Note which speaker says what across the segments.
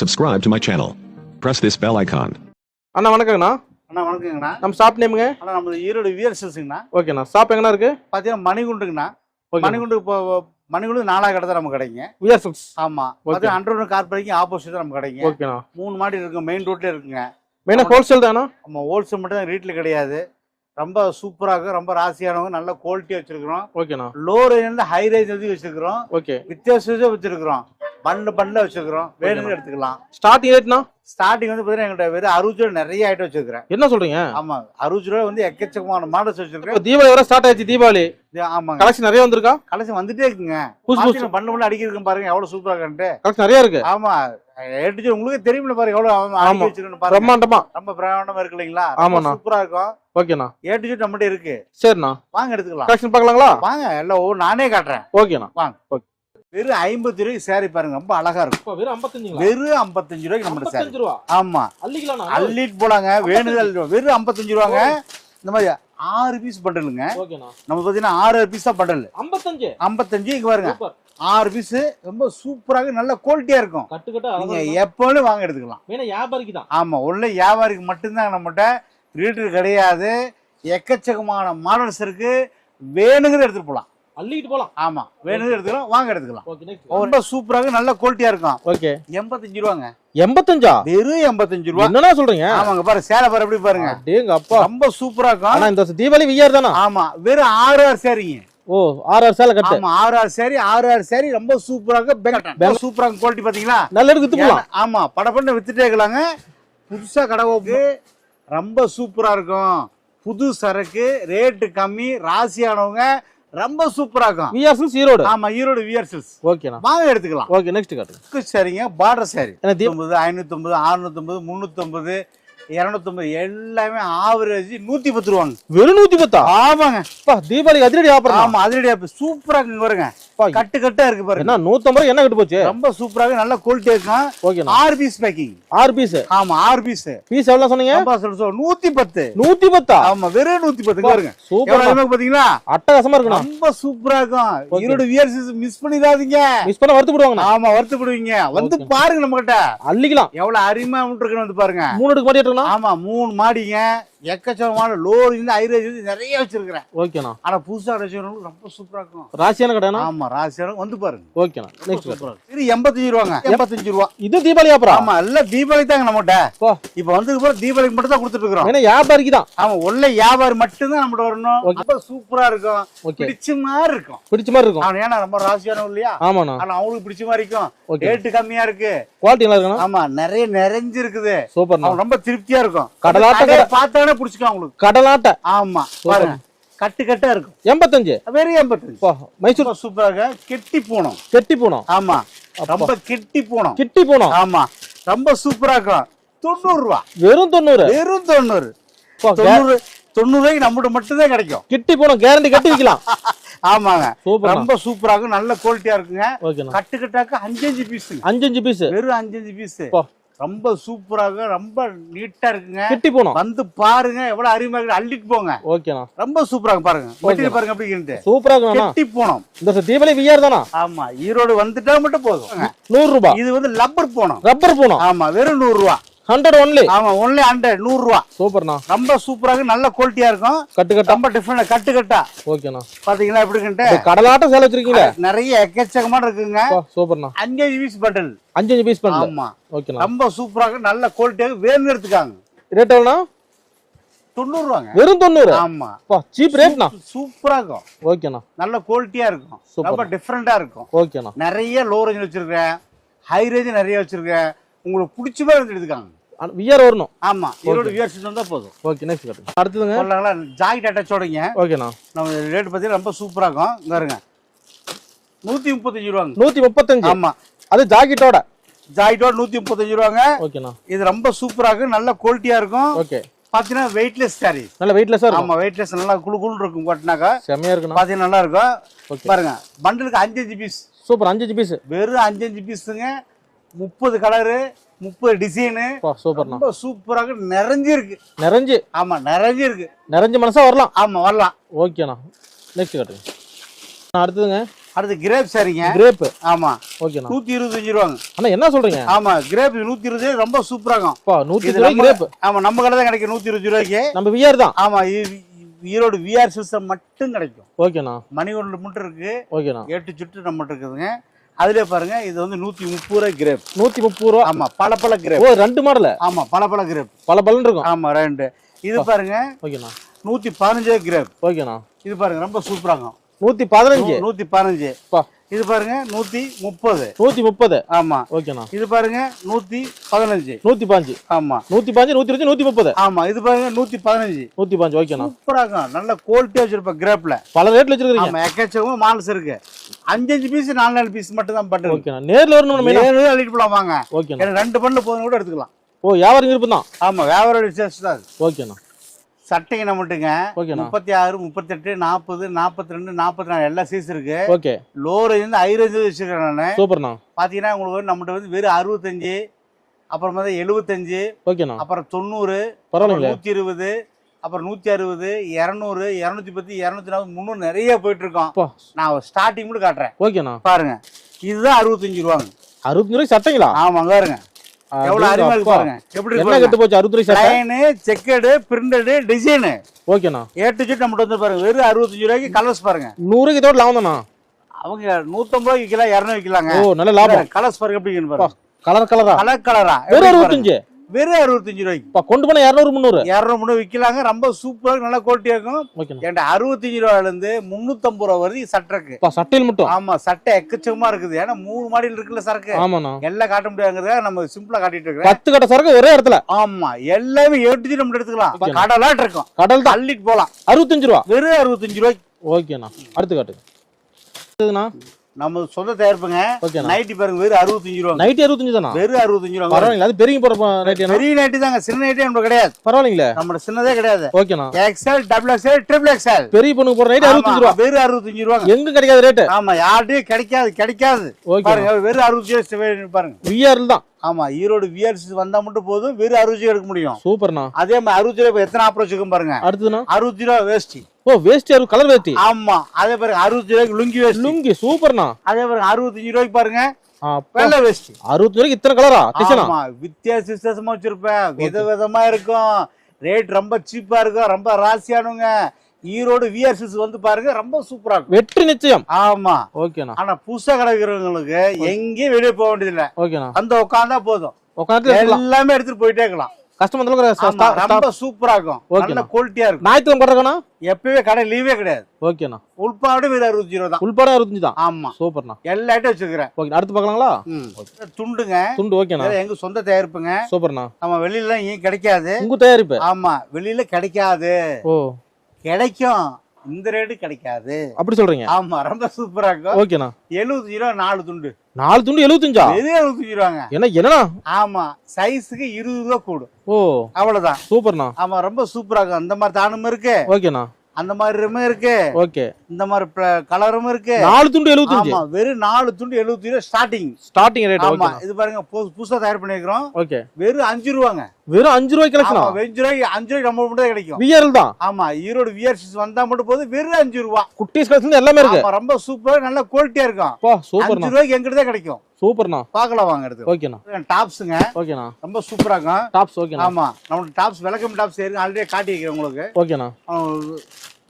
Speaker 1: Subscribe to my channel. Press this bell icon.
Speaker 2: அண்ணா வணக்கங்கண்ணா.
Speaker 3: அண்ணா வணக்கங்கண்ணா.
Speaker 2: நம்ம shop நேமுங்க
Speaker 3: அண்ணா நம்ம ஈரோடு விஎல்சஸ்ங்கண்ணா
Speaker 2: ஓகேண்ணா. ஷாப் எங்கண்ணா இருக்கு?
Speaker 3: பார்த்தீங்கன்னா மணிகுண்டுங்கண்ணா. மணிகுண்டு இப்போ மணிகுண்டு நாலாவது கடை தான் நம்ம கடைங்க.
Speaker 2: விஆர் சிக்ஸ்
Speaker 3: ஆமா. பார்த்தீங்கன்னா அண்டர் கார் பார்க்கிங் ஆப்போசிட் நம்ம கடைங்க.
Speaker 2: ஓகேண்ணா.
Speaker 3: மூணு மாடி இருக்கு மெயின் ரோட்ல இருக்குங்க.
Speaker 2: மெயினாக ஹோல்சேல் தானா?
Speaker 3: நம்ம ஹோல்சேல் மட்டும் தான் ரீட்டில் கிடையாது. ரொம்ப சூப்பராக இருக்கும் ரொம்ப ராசியானவங்க நல்ல குவாலிட்டி வச்சிருக்கிறோம்.
Speaker 2: ஓகேண்ணா.
Speaker 3: லோ ரேஞ்ச் ஹை ரேஞ்ச் வச்சிருக்கிறோம்.
Speaker 2: ஓகே.
Speaker 3: வித்தியாசம் வச்சிருக்கிறோம். பண்டு பண்டில் வச்சிருக்கிறோம். வேணும்னு எடுத்துக்கலாம்.
Speaker 2: ஸ்டார்டிங் ரேட்னா
Speaker 3: ஸ்டார்டிங் வந்து பார்த்தீங்கன்னா எங்கள்கிட்ட வெறும் அறுபது ரூபா நிறைய ஐட்டம் வச்சிருக்கிறேன்.
Speaker 2: என்ன சொல்றீங்க?
Speaker 3: ஆமா அறுபது ரூபா வந்து எக்கச்சக்கமான மாடல்ஸ் வச்சிருக்கேன்
Speaker 2: தீபாவளி வர ஸ்டார்ட் ஆயிடுச்சு தீபாவளி.
Speaker 3: ஆமாங்க.
Speaker 2: கலெக்ஷன் நிறைய வந்திருக்கா?
Speaker 3: கலெக்ஷன் வந்துட்டே இருக்குங்க.
Speaker 2: புதுசு புதுசு.
Speaker 3: பாத்தீங்கன்னா பண்ண பண்ண அடிக்கிறதுக்கு பாருங்க எவ்வளவு சூப்பரா இருக்குன்ட்டு.
Speaker 2: கலெக்ஷன் நிறைய இருக்கு.
Speaker 3: ஆமா எடுத்து உங்களுக்கு தெரியுமில்ல பாருங்க எவ்வளவு
Speaker 2: ஆமா.
Speaker 3: பாருங்க.
Speaker 2: பிரம்மாண்டமா.
Speaker 3: ரொம்ப பிரமாண்டமா இருக்கு இல்லைங்களா?
Speaker 2: ஆமாண்ணா.
Speaker 3: சூப்பரா இருக்கும்.
Speaker 2: ஓகேண்ணா.
Speaker 3: ஏட்டு ஜூட் நம்மகிட்ட இருக்கு.
Speaker 2: சரிண்ணா.
Speaker 3: வாங்க எடுத்துக்கலாம்.
Speaker 2: கலெக்ஷன் பார்க்கலாங்களா?
Speaker 3: வாங்க எல்லாம் நானே காட்டுறேன்.
Speaker 2: ஓகேண்ணா.
Speaker 3: வெறும் ஐம்பத்தி ரூபாய்க்கு சேரீ பாருங்க ரொம்ப அழகா இருக்கும்.
Speaker 2: வெறும்
Speaker 3: ஐம்பத்தஞ்சு ரூபாய்க்கு நம்மகிட்ட சேரீ
Speaker 2: ரூபா?
Speaker 3: ஆமா.
Speaker 2: அள்ளிக்கலாண்ணா
Speaker 3: அள்ளிட்டு போலாங்க வேணுதல் வெறும் ஐம்பத்தஞ்சு ரூபாங்க. இந்த மாதிரி ஆறு பீஸ் பண்டலுங்க நம்ம பாத்தீங்கன்னா ஆறு பீஸ் தான் பண்டல்
Speaker 2: ஐம்பத்தஞ்சு?
Speaker 3: ஐம்பத்தஞ்சு இங்க பாருங்க. ஆறு பீஸ் ரொம்ப சூப்பராக நல்ல குவாலிட்டியா இருக்கும். நீங்க எப்போன்னு வாங்க எடுத்துக்கலாம்.
Speaker 2: வியாபாரிக்கு தான்.
Speaker 3: ஆமா உள்ள வியாபாரிக்கு மட்டும்தான் நம்மகிட்ட. ரீட்டர் கிடையாது. எக்கச்சக்கமான மாடல்ஸ் இருக்கு. வேணுங்கிறது எடுத்துட்டு போலாம்
Speaker 2: அள்ளிக்கிட்டு போலாம்.
Speaker 3: ஆமா. வேணுங்கிறது எடுத்துக்கலாம் வாங்க எடுத்துக்கலாம். ரொம்ப சூப்பராக நல்ல குவாலிட்டியா இருக்கும்.
Speaker 2: ஓகே
Speaker 3: எண்பத்தஞ்சு ரூபாங்க.
Speaker 2: எண்பத்தஞ்சா?
Speaker 3: வெறும் எண்பத்தஞ்சு ரூபா.
Speaker 2: என்னண்ணா சொல்றீங்க?
Speaker 3: ஆமாங்க பாரு சேலை பாரு எப்படி பாருங்க.
Speaker 2: டேங்க அப்பா
Speaker 3: ரொம்ப சூப்பரா
Speaker 2: ஆனா
Speaker 3: இருக்கும்
Speaker 2: இந்த வருஷம் தீபாவளி விஆர் தானா?
Speaker 3: ஆமா வெறும் ஆறு ஆறு சேரீங்க.
Speaker 2: ஓ ஆறு ஆறு சேலை கட்டு.
Speaker 3: ஆமா ஆறு ஆறு சேரீ ஆறு ஆறு சேரீ ரொம்ப சூப்பராக பெங்க சூப்பராக குவாலிட்டி பாத்தீங்களா?
Speaker 2: நல்ல எடுத்து போலாம்
Speaker 3: ஆமா படப்பண்ண வித்துட்டே இருக்கலாங்க. புதுசா கடை ஓப்பு ரொம்ப சூப்பரா இருக்கும். புது சரக்கு ரேட்டு கம்மி ராசியானவங்க ரொம்ப சூப்பரா இருக்கும்.
Speaker 2: விஆர் சிக்ஸ் ஈரோடு
Speaker 3: ஆமா ஈரோடு வியர்சல்ஸ்
Speaker 2: ஓகேண்ணா
Speaker 3: வாங்க எடுத்துக்கலாம்.
Speaker 2: ஓகே நெக்ஸ்ட் காட்டு
Speaker 3: சரிங்க பார்டர் சாரி
Speaker 2: ஏன்னா தீப
Speaker 3: ஐம்பது ஐநூத்தொம்பது அறுநூத்தொம்பது முந்நூத்தொம்பது இரநூத்தொம்பது எல்லாமே ஆவரேஜ் நூத்தி பத்து ரூபாங்க.
Speaker 2: வெறும் நூத்தி பத்தா
Speaker 3: ஆமாங்க
Speaker 2: தீபாவளி அதிரடி ஆஃபர்
Speaker 3: ஆமா அதிரடியா சூப்பரா இருக்குங்க பாருங்க. கட்டு கட்டா இருக்கு பாருங்க.
Speaker 2: என்ன நூத்தம்பது என்ன கட்டு போச்சு?
Speaker 3: ரொம்ப சூப்பராக நல்ல குவாலிட்டி இருக்கும்
Speaker 2: ஓகேண்ணா
Speaker 3: ஆறு பீஸ் பேக்கிங்
Speaker 2: ஆறு பீஸ்
Speaker 3: ஆமா ஆறு பீஸ்
Speaker 2: பீஸ் எவ்வளவு சொன்னீங்க?
Speaker 3: நூத்தி பத்து
Speaker 2: நூத்தி பத்தா
Speaker 3: ஆமா வெறும் நூத்தி பத்துங்க பாருங்க.
Speaker 2: சூப்பர்
Speaker 3: பாத்தீங்களா?
Speaker 2: அட்டகாசமா இருக்குண்ணா.
Speaker 3: ரொம்ப சூப்பரா இருக்கும். ஈரோடு வியர்ஸ் மிஸ் பண்ணிடாதீங்க.
Speaker 2: மிஸ் பண்ண
Speaker 3: ஆமா வருத்தப்படுவீங்க. வந்து. பாருங்க நம்ம கிட்ட
Speaker 2: அள்ளிக்கலாம்.
Speaker 3: எவ்வளவு அருமையா இருக்குன்னு வந்து பாருங்க.
Speaker 2: மூணு மாட்டேன்னா
Speaker 3: ஆமா மூணு மாடிங்க. எக்கச்சக்கமான ஐரேஜ் நிறைய வச்சிருக்கிறேன்.
Speaker 2: ஓகேண்ணா.
Speaker 3: ஆனா புதுசா வச்சிருக்கவங்களுக்கு ரொம்ப சூப்பரா இருக்கும்.
Speaker 2: ராசியான கடைண்ணா?
Speaker 3: ஆமா ராசியான வந்து பாருங்க.
Speaker 2: ஓகேண்ணா நெக்ஸ்ட்
Speaker 3: சூப்பரா இருக்கும். இது எண்பத்தஞ்சு ரூபாங்க எண்பத்தஞ்சு ரூபா.
Speaker 2: இது தீபாவளி ஆஃபரா
Speaker 3: ஆமா எல்லாம் தீபாவளி தாங்க நம்மகிட்ட. இப்ப வந்து தீபாவளிக்கு மட்டும் தான் கொடுத்துட்டு இருக்கிறோம்.
Speaker 2: ஏன்னா வியாபாரிக்கு தான்.
Speaker 3: ஆமா உள்ள வியாபாரி மட்டும்தான் நம்மகிட்ட வரணும்.
Speaker 2: Okay.
Speaker 3: அப்ப சூப்பரா இருக்கும். பிடிச்ச மாதிரி இருக்கும்.
Speaker 2: பிடிச்ச மாதிரி இருக்கும்.
Speaker 3: அவன் ஏன்னா ரொம்ப ராசியானவன் இல்லையா?
Speaker 2: ஆமாண்ணா.
Speaker 3: ஆனா அவங்களுக்கு பிடிச்ச மாதிரி இருக்கும். ரேட்டு கம்மியா இருக்கு.
Speaker 2: குவாலிட்டி நல்லா இருக்குண்ணா.
Speaker 3: ஆமா நிறைய நிறைஞ்சு இருக்குது
Speaker 2: சூப்பர்ண்ணா.
Speaker 3: அவன் ரொம்ப திருப்தியா இருக்கும்.
Speaker 2: கடலாட்ட
Speaker 3: கடையை பார்த்தானே பிடிச்சிக்கும் அவங்களுக்கு.
Speaker 2: கடலாட்டை.
Speaker 3: ஆமா. பாருங்க. கட்டு கட்டா இருக்கும்.
Speaker 2: எண்பத்தஞ்சு?
Speaker 3: வெறும் எண்பத்தஞ்சு.
Speaker 2: மைசூர்.
Speaker 3: சூப்பராக கெட்டி போனோம்.
Speaker 2: கெட்டி போனோம்.
Speaker 3: ஆமா. ரொம்ப கெட்டி போனோம்.
Speaker 2: கிட்டி போனோம்.
Speaker 3: ஆமா. ரொம்ப சூப்பரா இருக்கும் தொண்ணூறு ரூபா
Speaker 2: வெறும் தொண்ணூறு?
Speaker 3: வெறும் தொண்ணூறு. தொண்ணூறு தொண்ணூறு ரூபாய்க்கு நம்மகிட்ட மட்டும்தான் கிடைக்கும்.
Speaker 2: கிட்டி போனோம். கேரண்டி கட்டி வைக்கலாம்.
Speaker 3: ஆமாங்க. ரொம்ப சூப்பரா இருக்கும். நல்ல குவாலிட்டியா இருக்குங்க. கட்டு கட்டாக்க அஞ்சஞ்சு பீஸ்
Speaker 2: அஞ்சு அஞ்சு பீஸ்
Speaker 3: வெறும் அஞ்சஞ்சு பீஸ்
Speaker 2: அப்பா.
Speaker 3: ரொம்ப சூப்பராக ரொம்ப நீட்டா இருக்குங்க.
Speaker 2: கிட்டி போனோம்
Speaker 3: வந்து பாருங்க. எவ்வளவு அருமையா இருக்கு அள்ளிட்டு போங்க.
Speaker 2: ஓகேண்ணா
Speaker 3: ரொம்ப சூப்பரா பாருங்க. மெட்டீரியல் பாருங்க எப்படி இருக்கு
Speaker 2: சூப்பரா
Speaker 3: கெட்டி போனோம்
Speaker 2: இந்த தீபாவளி விஆர் தானா?
Speaker 3: ஆமா. ஈரோடு வந்துட்டா மட்டும் போதும்.
Speaker 2: நூறு ரூபாய்
Speaker 3: இது வந்து லப்பர் போனோம்
Speaker 2: ரப்பர் போனோம்
Speaker 3: ஆமா. வெறும் நூறு ரூபா.
Speaker 2: ஹண்ட்ரட் ஒன்லி
Speaker 3: ஆமா ஒன்லி ஹண்ட்ரட் நூறு ரூபா
Speaker 2: சூப்பர்ண்ணா.
Speaker 3: ரொம்ப சூப்பராக நல்ல குவாலிட்டியா இருக்கும்.
Speaker 2: கட்டு கட்டா
Speaker 3: ரொம்ப டிஃப்ரெண்ட் கட்டு கட்டா
Speaker 2: ஓகேண்ணா.
Speaker 3: பாத்தீங்களா எப்படி இருக்குன்ட்டு?
Speaker 2: இந்த கடலாட்டம் சேலை வச்சிருக்கீங்களே?
Speaker 3: நிறைய எக்கச்சக்கமா இருக்குங்க.
Speaker 2: சூப்பர்ண்ணா.
Speaker 3: அஞ்சு பீஸ் பண்டல்
Speaker 2: அஞ்சு அஞ்சு பீஸ் பண்ணல
Speaker 3: ஆமா.
Speaker 2: ஓகேண்ணா.
Speaker 3: ரொம்ப சூப்பராக நல்ல குவாலிட்டியாக வேணும் எடுத்துக்காங்க.
Speaker 2: ரேட் எவ்வளோண்ணா?
Speaker 3: தொண்ணூறு ரூபாங்க
Speaker 2: வெறும் தொண்ணூறு?
Speaker 3: ஆமா.
Speaker 2: சீப் ரேட்ண்ணா
Speaker 3: சூப்பரா இருக்கும்.
Speaker 2: ஓகேண்ணா.
Speaker 3: நல்ல குவாலிட்டியா இருக்கும். ரொம்ப டிஃப்ரெண்டா இருக்கும்.
Speaker 2: ஓகேண்ணா.
Speaker 3: நிறைய லோ ரேஞ்ச் வச்சிருக்கேன். ஹை ரேஞ்ச் நிறைய வச்சிருக்கேன். உங்களுக்கு பிடிச்ச மாதிரி எடுத்துக்காங்க.
Speaker 2: விஆர் வரணும்
Speaker 3: ஆமா ஈரோடு வியர்ஸ் வந்தா போதும்.
Speaker 2: ஓகே நெக்ஸ்ட் கட்டு அடுத்ததுங்க?
Speaker 3: சொல்லலாங்களா ஜாக்கெட் அட்டாச்சோடங்க
Speaker 2: ஓகேண்ணா
Speaker 3: நம்ம ரேட் பார்த்தீங்கன்னா ரொம்ப சூப்பரா இருக்கும். இங்க பாருங்க. நூத்தி முப்பத்தஞ்சு ரூபாங்க.
Speaker 2: நூத்தி முப்பத்தஞ்சு?
Speaker 3: ஆமா.
Speaker 2: அது ஜாக்கெட்டோட?
Speaker 3: ஜாக்கெட்டோட நூத்தி முப்பத்தஞ்சு ரூபாங்க.
Speaker 2: ஓகேண்ணா
Speaker 3: இது ரொம்ப சூப்பரா இருக்கும். நல்ல குவாலிட்டியா இருக்கும்.
Speaker 2: ஓகே
Speaker 3: பாத்தீங்கன்னா வெயிட்லெஸ் சாரி
Speaker 2: நல்ல இருக்கும்.
Speaker 3: ஆமா வெயிட்லெஸ் நல்லா குளு குளு இருக்கும் கொட்டினாக்கா
Speaker 2: செம்மையா இருக்குண்ணா.
Speaker 3: பாத்தீங்கன்னா நல்லா இருக்கும். பாருங்க பண்டலுக்கு அஞ்சு அஞ்சு பீஸ்
Speaker 2: சூப்பர் அஞ்சு அஞ்சு பீஸ்
Speaker 3: வெறும் அஞ்சு அஞ்சு பீஸுங்க முப்பது கலரு முப்பது டிசைனு
Speaker 2: சூப்பர்ண்ணா.
Speaker 3: ரொம்ப சூப்பராக இருக்கு
Speaker 2: நிறைஞ்சு?
Speaker 3: ஆமா நிறைஞ்சு இருக்கு
Speaker 2: நிறைஞ்ச மனசா வரலாம்?
Speaker 3: ஆமா வரலாம்.
Speaker 2: ஓகேண்ணா. நெக்ஸ்ட் கட்டுங்க. அடுத்ததுங்க?
Speaker 3: அடுத்து கிரேப் சாரிங்க.
Speaker 2: கிரேப்
Speaker 3: ஆமா.
Speaker 2: ஓகேண்ணா.
Speaker 3: நூத்தி இருபத்தஞ்சு ரூபாங்க.
Speaker 2: அண்ணா என்ன சொல்றீங்க?
Speaker 3: ஆமா கிரேப் நூத்தி இருபது ரொம்ப சூப்பரா இருக்கும்
Speaker 2: நூத்தி இருபது
Speaker 3: நம்ம
Speaker 2: கிரேப்
Speaker 3: ஆமா நம்ம கடை தான் கிடைக்கும் நூத்தி இருபது ரூபாய்க்கு.
Speaker 2: நம்ம விஆர் தான்.
Speaker 3: ஆமா ஈரோடு விஆர் சிஸ்டம் மட்டும் கிடைக்கும்.
Speaker 2: ஓகேண்ணா.
Speaker 3: மணிகொண்டு மட்டும் இருக்கு.
Speaker 2: ஓகேண்ணா.
Speaker 3: எட்டு சுட்டு நம்மகிட்ட இருக்குதுங்க. அதுலயே பாருங்க இது வந்து நூத்தி முப்பது ரூபாய் கிரேப்
Speaker 2: நூத்தி முப்பது ரூபா?
Speaker 3: ஆமா பல பல கிரேப்
Speaker 2: ஓ ரெண்டு மாடல?
Speaker 3: ஆமா பல பல கிரேப்
Speaker 2: பல பலன் இருக்கும்.
Speaker 3: ஆமா ரெண்டு. இது பாருங்க
Speaker 2: ஓகேண்ணா.
Speaker 3: நூத்தி பதினஞ்சு கிரேப்
Speaker 2: ஓகேண்ணா.
Speaker 3: இது பாருங்க ரொம்ப சூப்பரா இருக்கும்
Speaker 2: நூத்தி பதினஞ்சு?
Speaker 3: நூத்தி பதினஞ்சு. இது பாருங்க நூத்தி முப்பது.
Speaker 2: நூத்தி முப்பது?
Speaker 3: ஆமா.
Speaker 2: ஓகேண்ணா.
Speaker 3: இது பாருங்க நூத்தி பதினஞ்சு.
Speaker 2: நூத்தி பாஞ்சு.
Speaker 3: ஆமா.
Speaker 2: நூத்தி பாஞ்சு நூத்தி இருபது நூத்தி முப்பது.
Speaker 3: ஆமா இது பாருங்க நூத்தி பதினஞ்சு.
Speaker 2: நூத்தி பாஞ்சு ஓகேண்ணா.
Speaker 3: சூப்பரா இருக்கும் நல்ல குவாலிட்டியா வச்சிருப்பேன் கிரேப்ல
Speaker 2: பல ரேட்ல வச்சிருக்கீங்க
Speaker 3: ஆமா எக்கச்சக்கமா மால்ஸ் இருக்கு. அஞ்சு அஞ்சு பீஸ் நாலு நாலு பீஸ் மட்டும் தான் பண்றது
Speaker 2: ஓகேண்ணா. நேர்ல வரணும்
Speaker 3: ஏழு அள்ளிட்டு போலாம் வாங்க. எனக்கு ரெண்டு பண்ணு போதும் கூட எடுத்துக்கலாம்.
Speaker 2: ஓ வியாபாரம் விருப்பம் தான்
Speaker 3: ஆமா வியாபார விசேஷம் தான்.
Speaker 2: ஓகேண்ணா.
Speaker 3: சட்டைங்க நம்மட்டுங்க
Speaker 2: ஓகேண்ணா
Speaker 3: முப்பத்தி ஆறு முப்பத்தெட்டு நாற்பது நாற்பத்தி ரெண்டு நாற்பத்தி நாலு எல்லா சைஸ் இருக்கு.
Speaker 2: ஓகே
Speaker 3: லோ ரேஞ்ச் வந்து ஹை ரேஞ்ச் வச்சிருக்கேன் நான்.
Speaker 2: சூப்பர்ண்ணா
Speaker 3: பாத்தீங்கன்னா உங்களுக்கு நம்மகிட்ட வந்து வெறும் அறுபத்தஞ்சு அப்புறம் வந்து எழுபத்தஞ்சு
Speaker 2: ஓகேண்ணா
Speaker 3: அப்புறம் தொண்ணூறு
Speaker 2: பரவாயில்லைங்களே.
Speaker 3: நூத்தி இருபது அப்புறம் நூத்தி அறுபது இரநூறு இரநூத்தி பத்து இரநூத்தி நாற்பது முந்நூறு நிறைய போயிட்டு இருக்கோம் நான் ஸ்டார்டிங் மட்டும் காட்டுறேன்.
Speaker 2: ஓகேண்ணா
Speaker 3: பாருங்க. இதுதான் அறுபத்தஞ்சு ரூபாங்க.
Speaker 2: அறுபத்தஞ்சு ரூபாய்க்கு சட்டைங்களா?
Speaker 3: ஆமாங்க பாருங்க. எவ்வளவு இருக்கு பாருங்க. எப்படி
Speaker 2: என்ன கெட்டு போச்சு? அறுபது ரூபாய் சட்டை
Speaker 3: செக்கடு பிரிண்டடு டிசைனு
Speaker 2: ஓகேண்ணா
Speaker 3: ஏ டு ஜெட் நம்மகிட்ட வந்து பாருங்க. வெறும் அறுபத்தஞ்சு ரூபாய்க்கு கலர்ஸ் பாருங்க.
Speaker 2: நூறுக்கு இதோட லாபம் தானா?
Speaker 3: அவங்க நூத்தம்பது ரூபாய்க்கு விற்கலாம் இரநூறு விற்கலாங்க
Speaker 2: ஓ நல்ல லாபம்.
Speaker 3: கலர்ஸ் பாருங்க எப்படி பாருங்க.
Speaker 2: கலர் கலரா
Speaker 3: கலர் கலரா
Speaker 2: வெறும் அறுபத்தஞ்சு?
Speaker 3: வெறும் அறுபத்தஞ்சு ரூபாய்க்கு.
Speaker 2: அப்பா கொண்டு போனா இரநூறு முந்நூறு?
Speaker 3: இரநூறு மூணு விற்கலாங்க ரொம்ப சூப்பரா நல்ல குவாலிட்டியா இருக்கும். என்கிட்ட அறுபத்தஞ்சு ரூபாயில இருந்து முன்னூத்தம்பது ரூபா வரைக்கும் சட்டை இருக்கு.
Speaker 2: அப்பா சட்டையில் மட்டும்?
Speaker 3: ஆமா சட்டை எக்கச்சக்கமா இருக்குது. ஏன்னா மூணு மாடியில் இருக்குல்ல சரக்கு.
Speaker 2: ஆமாண்ணா.
Speaker 3: எல்லாம் காட்ட முடியாதுங்கிறத நம்ம சிம்பிளா காட்டிட்டு இருக்கிறேன்.
Speaker 2: பத்து கட்ட சரக்கு ஒரே இடத்துல?
Speaker 3: ஆமா எல்லாமே ஏட்டு நம்ம எடுத்துக்கலாம். கடலாட்டு இருக்கும்.
Speaker 2: கடல் தான்?
Speaker 3: அள்ளிட்டு போலாம்
Speaker 2: அறுபத்தஞ்சு ரூபா?
Speaker 3: வெறும் அறுபத்தஞ்சு ரூபாய்க்கு.
Speaker 2: ஓகேண்ணா அடுத்து காட்டுங்க.
Speaker 3: நம்ம சொந்த தயாரிப்புங்க. நைட்டி பாருங்க வெறும் அறுபத்தஞ்சு ரூபா
Speaker 2: நைட்டு அறுபத்தஞ்சு தானா?
Speaker 3: வெறும் அறுபத்தஞ்சு ரூபா
Speaker 2: பரவாயில்லைங்களா? அது பெரிய போற நைட்டு
Speaker 3: பெரிய நைட்டி தாங்க சின்ன நைட்டி நம்ம கிடையாது.
Speaker 2: பரவாயில்லைங்களே.
Speaker 3: நம்ம சின்னதே கிடையாது.
Speaker 2: ஓகேண்ணா
Speaker 3: XL double XL triple XL
Speaker 2: பெரிய பொண்ணுக்கு போற நைட்டு அறுபத்தஞ்சு ரூபா.
Speaker 3: வெறும் அறுபத்தஞ்சு ரூபாங்க.
Speaker 2: எங்க கிடைக்காத ரேட்டு
Speaker 3: ஆமா யார்கிட்டயும் கிடைக்காது கிடைக்காது. பாருங்க வெறும் அறுபத்தஞ்சு பாருங்க.
Speaker 2: விஆர்ல தான்.
Speaker 3: ஆமா ஈரோடு விஆர்சி வந்தா மட்டும் போதும் வெறும் அறுபது ரூபாய் எடுக்க முடியும்.
Speaker 2: சூப்பர்ண்ணா.
Speaker 3: அதே மாதிரி அறுபது ரூபாய் எத்தனை ஆப்பர் வச்சுக்கும் பாருங்க.
Speaker 2: அடுத்ததுண்ணா?
Speaker 3: அறுபது ரூபா வேஷ்டி
Speaker 2: ஓ வேஸ்ட் அறுபது கலர் வேஸ்டி
Speaker 3: ஆமா அதே பாருங்க அறுபது ரூபாய்க்கு லுங்கி வேஷ்டி
Speaker 2: லுங்கி சூப்பர்ண்ணா.
Speaker 3: அதே பாருங்க அறுபத்தஞ்சு ரூபாய்க்கு பாருங்க. வெள்ளை வேஷ்டி
Speaker 2: அறுபத்தஞ்சு ரூபாய்க்கு இத்தனை கலரா
Speaker 3: ஆமா வித்தியாச வித்தியாசமா வச்சிருப்பேன். வித விதமா இருக்கும். ரேட் ரொம்ப சீப்பா இருக்கும் ரொம்ப ராசியானவங்க. ஈரோடு விஆர்சிஸ் வந்து பாருங்க ரொம்ப சூப்பரா இருக்கும்.
Speaker 2: வெற்றி நிச்சயம்.
Speaker 3: ஆமா.
Speaker 2: ஓகேண்ணா
Speaker 3: ஆனா புதுசா கிடைக்கிறவங்களுக்கு எங்கேயும் வெளியே போக வேண்டியதில்லை.
Speaker 2: ஓகேண்ணா
Speaker 3: அந்த உட்காந்தா போதும்.
Speaker 2: உட்காந்து
Speaker 3: எல்லாமே எடுத்துட்டு போயிட்டே இருக்கலாம்.
Speaker 2: கஸ்டமர்
Speaker 3: ரொம்ப சூப்பரா இருக்கும். நல்ல குவாலிட்டியா இருக்கும்.
Speaker 2: ஞாயிற்றுக்கிழமை போடுறக்கண்ணா
Speaker 3: எப்பயுமே கடை லீவே கிடையாது.
Speaker 2: ஓகேண்ணா
Speaker 3: உள்பாடு வெறும் அறுபது ரூபா தான்
Speaker 2: உள்பாடம் அறுபத்தஞ்சு தான்.
Speaker 3: ஆமா.
Speaker 2: சூப்பர்ண்ணா
Speaker 3: எல்லா ஐட்டம் வச்சுக்கிறேன்.
Speaker 2: ஓகே அடுத்து பார்க்கலாங்களா.
Speaker 3: துண்டுங்க.
Speaker 2: துண்டு ஓகேண்ணா
Speaker 3: எங்க சொந்த தயாரிப்புங்க.
Speaker 2: சூப்பர்ண்ணா
Speaker 3: நம்ம வெளியில எங்கேயும் கிடைக்காது.
Speaker 2: உங்க தயாரிப்பு?
Speaker 3: ஆமா வெளியில கிடைக்காது.
Speaker 2: ஓ.
Speaker 3: கிடைக்கும். இந்த ரேட்டு கிடைக்காது.
Speaker 2: அப்படி சொல்றீங்க?
Speaker 3: ஆமா ரொம்ப சூப்பரா இருக்கும்.
Speaker 2: ஓகேண்ணா.
Speaker 3: எழுபத்தஞ்சு ரூபா நாலு துண்டு.
Speaker 2: நாலு துண்டு எழுபத்தஞ்சா?
Speaker 3: வெறும் எழுபத்தஞ்சு ரூபாங்க.
Speaker 2: என்ன என்னண்ணா?
Speaker 3: ஆமா சைஸுக்கு இருபது ரூபா கூடும்.
Speaker 2: ஓ.
Speaker 3: அவ்வளவுதான்.
Speaker 2: சூப்பர்ண்ணா.
Speaker 3: ஆமா ரொம்ப சூப்பரா இருக்கும். அந்த மாதிரி தானும் இருக்கு.
Speaker 2: ஓகேண்ணா.
Speaker 3: அந்த மாதிரி இருக்கு.
Speaker 2: ஓகே.
Speaker 3: இந்த மாதிரி கலரும் இருக்கு.
Speaker 2: நாலு துண்டு எழுபத்தஞ்சு
Speaker 3: ஆமா வெறும் நாலு துண்டு எழுபத்தி ரூபா ஸ்டார்டிங்
Speaker 2: ஸ்டார்டிங் ரேட்
Speaker 3: ஆமா இது பாருங்க புது- புதுசா தயார் பண்ணிருக்கிறோம்
Speaker 2: ஓகே
Speaker 3: வெறும் அஞ்சு ரூபாங்க.
Speaker 2: வெறும் அஞ்சு ரூபாய்க்கு கலெக்ஷனா
Speaker 3: ஆமா, அஞ்சு ரூபாய்க்கு அஞ்சு ரூபாய்க்கு நம்ம மட்டும் கிடைக்கும்.
Speaker 2: விஆர்எல் தான்.
Speaker 3: ஆமா ஈரோடு விஆர்சிஸ் வந்தா மட்டும் போது வெறும் அஞ்சு ரூபா
Speaker 2: குட்டீஸ் கலெக்ஷன் எல்லாமே இருக்கு.
Speaker 3: ரொம்ப சூப்பரா நல்ல குவாலிட்டியா இருக்கும். அஞ்சு ரூபாய்க்கு எங்கிட்ட தான் கிடைக்கும்.
Speaker 2: சூப்பர்ண்ணா.
Speaker 3: பார்க்கலாம் வாங்க எடுத்து
Speaker 2: ஓகேண்ணா.
Speaker 3: டாப்ஸுங்க.
Speaker 2: ஓகேண்ணா.
Speaker 3: ரொம்ப சூப்பரா இருக்கும்
Speaker 2: டாப்ஸ் ஓகேண்ணா.
Speaker 3: ஆமா நம்மளுக்கு டாப்ஸ் விளக்கம் டாப்ஸ் இருக்கு ஆல்ரெடி காட்டி வைக்கிறேன் உங்களுக்கு.
Speaker 2: ஓகேண்ணா.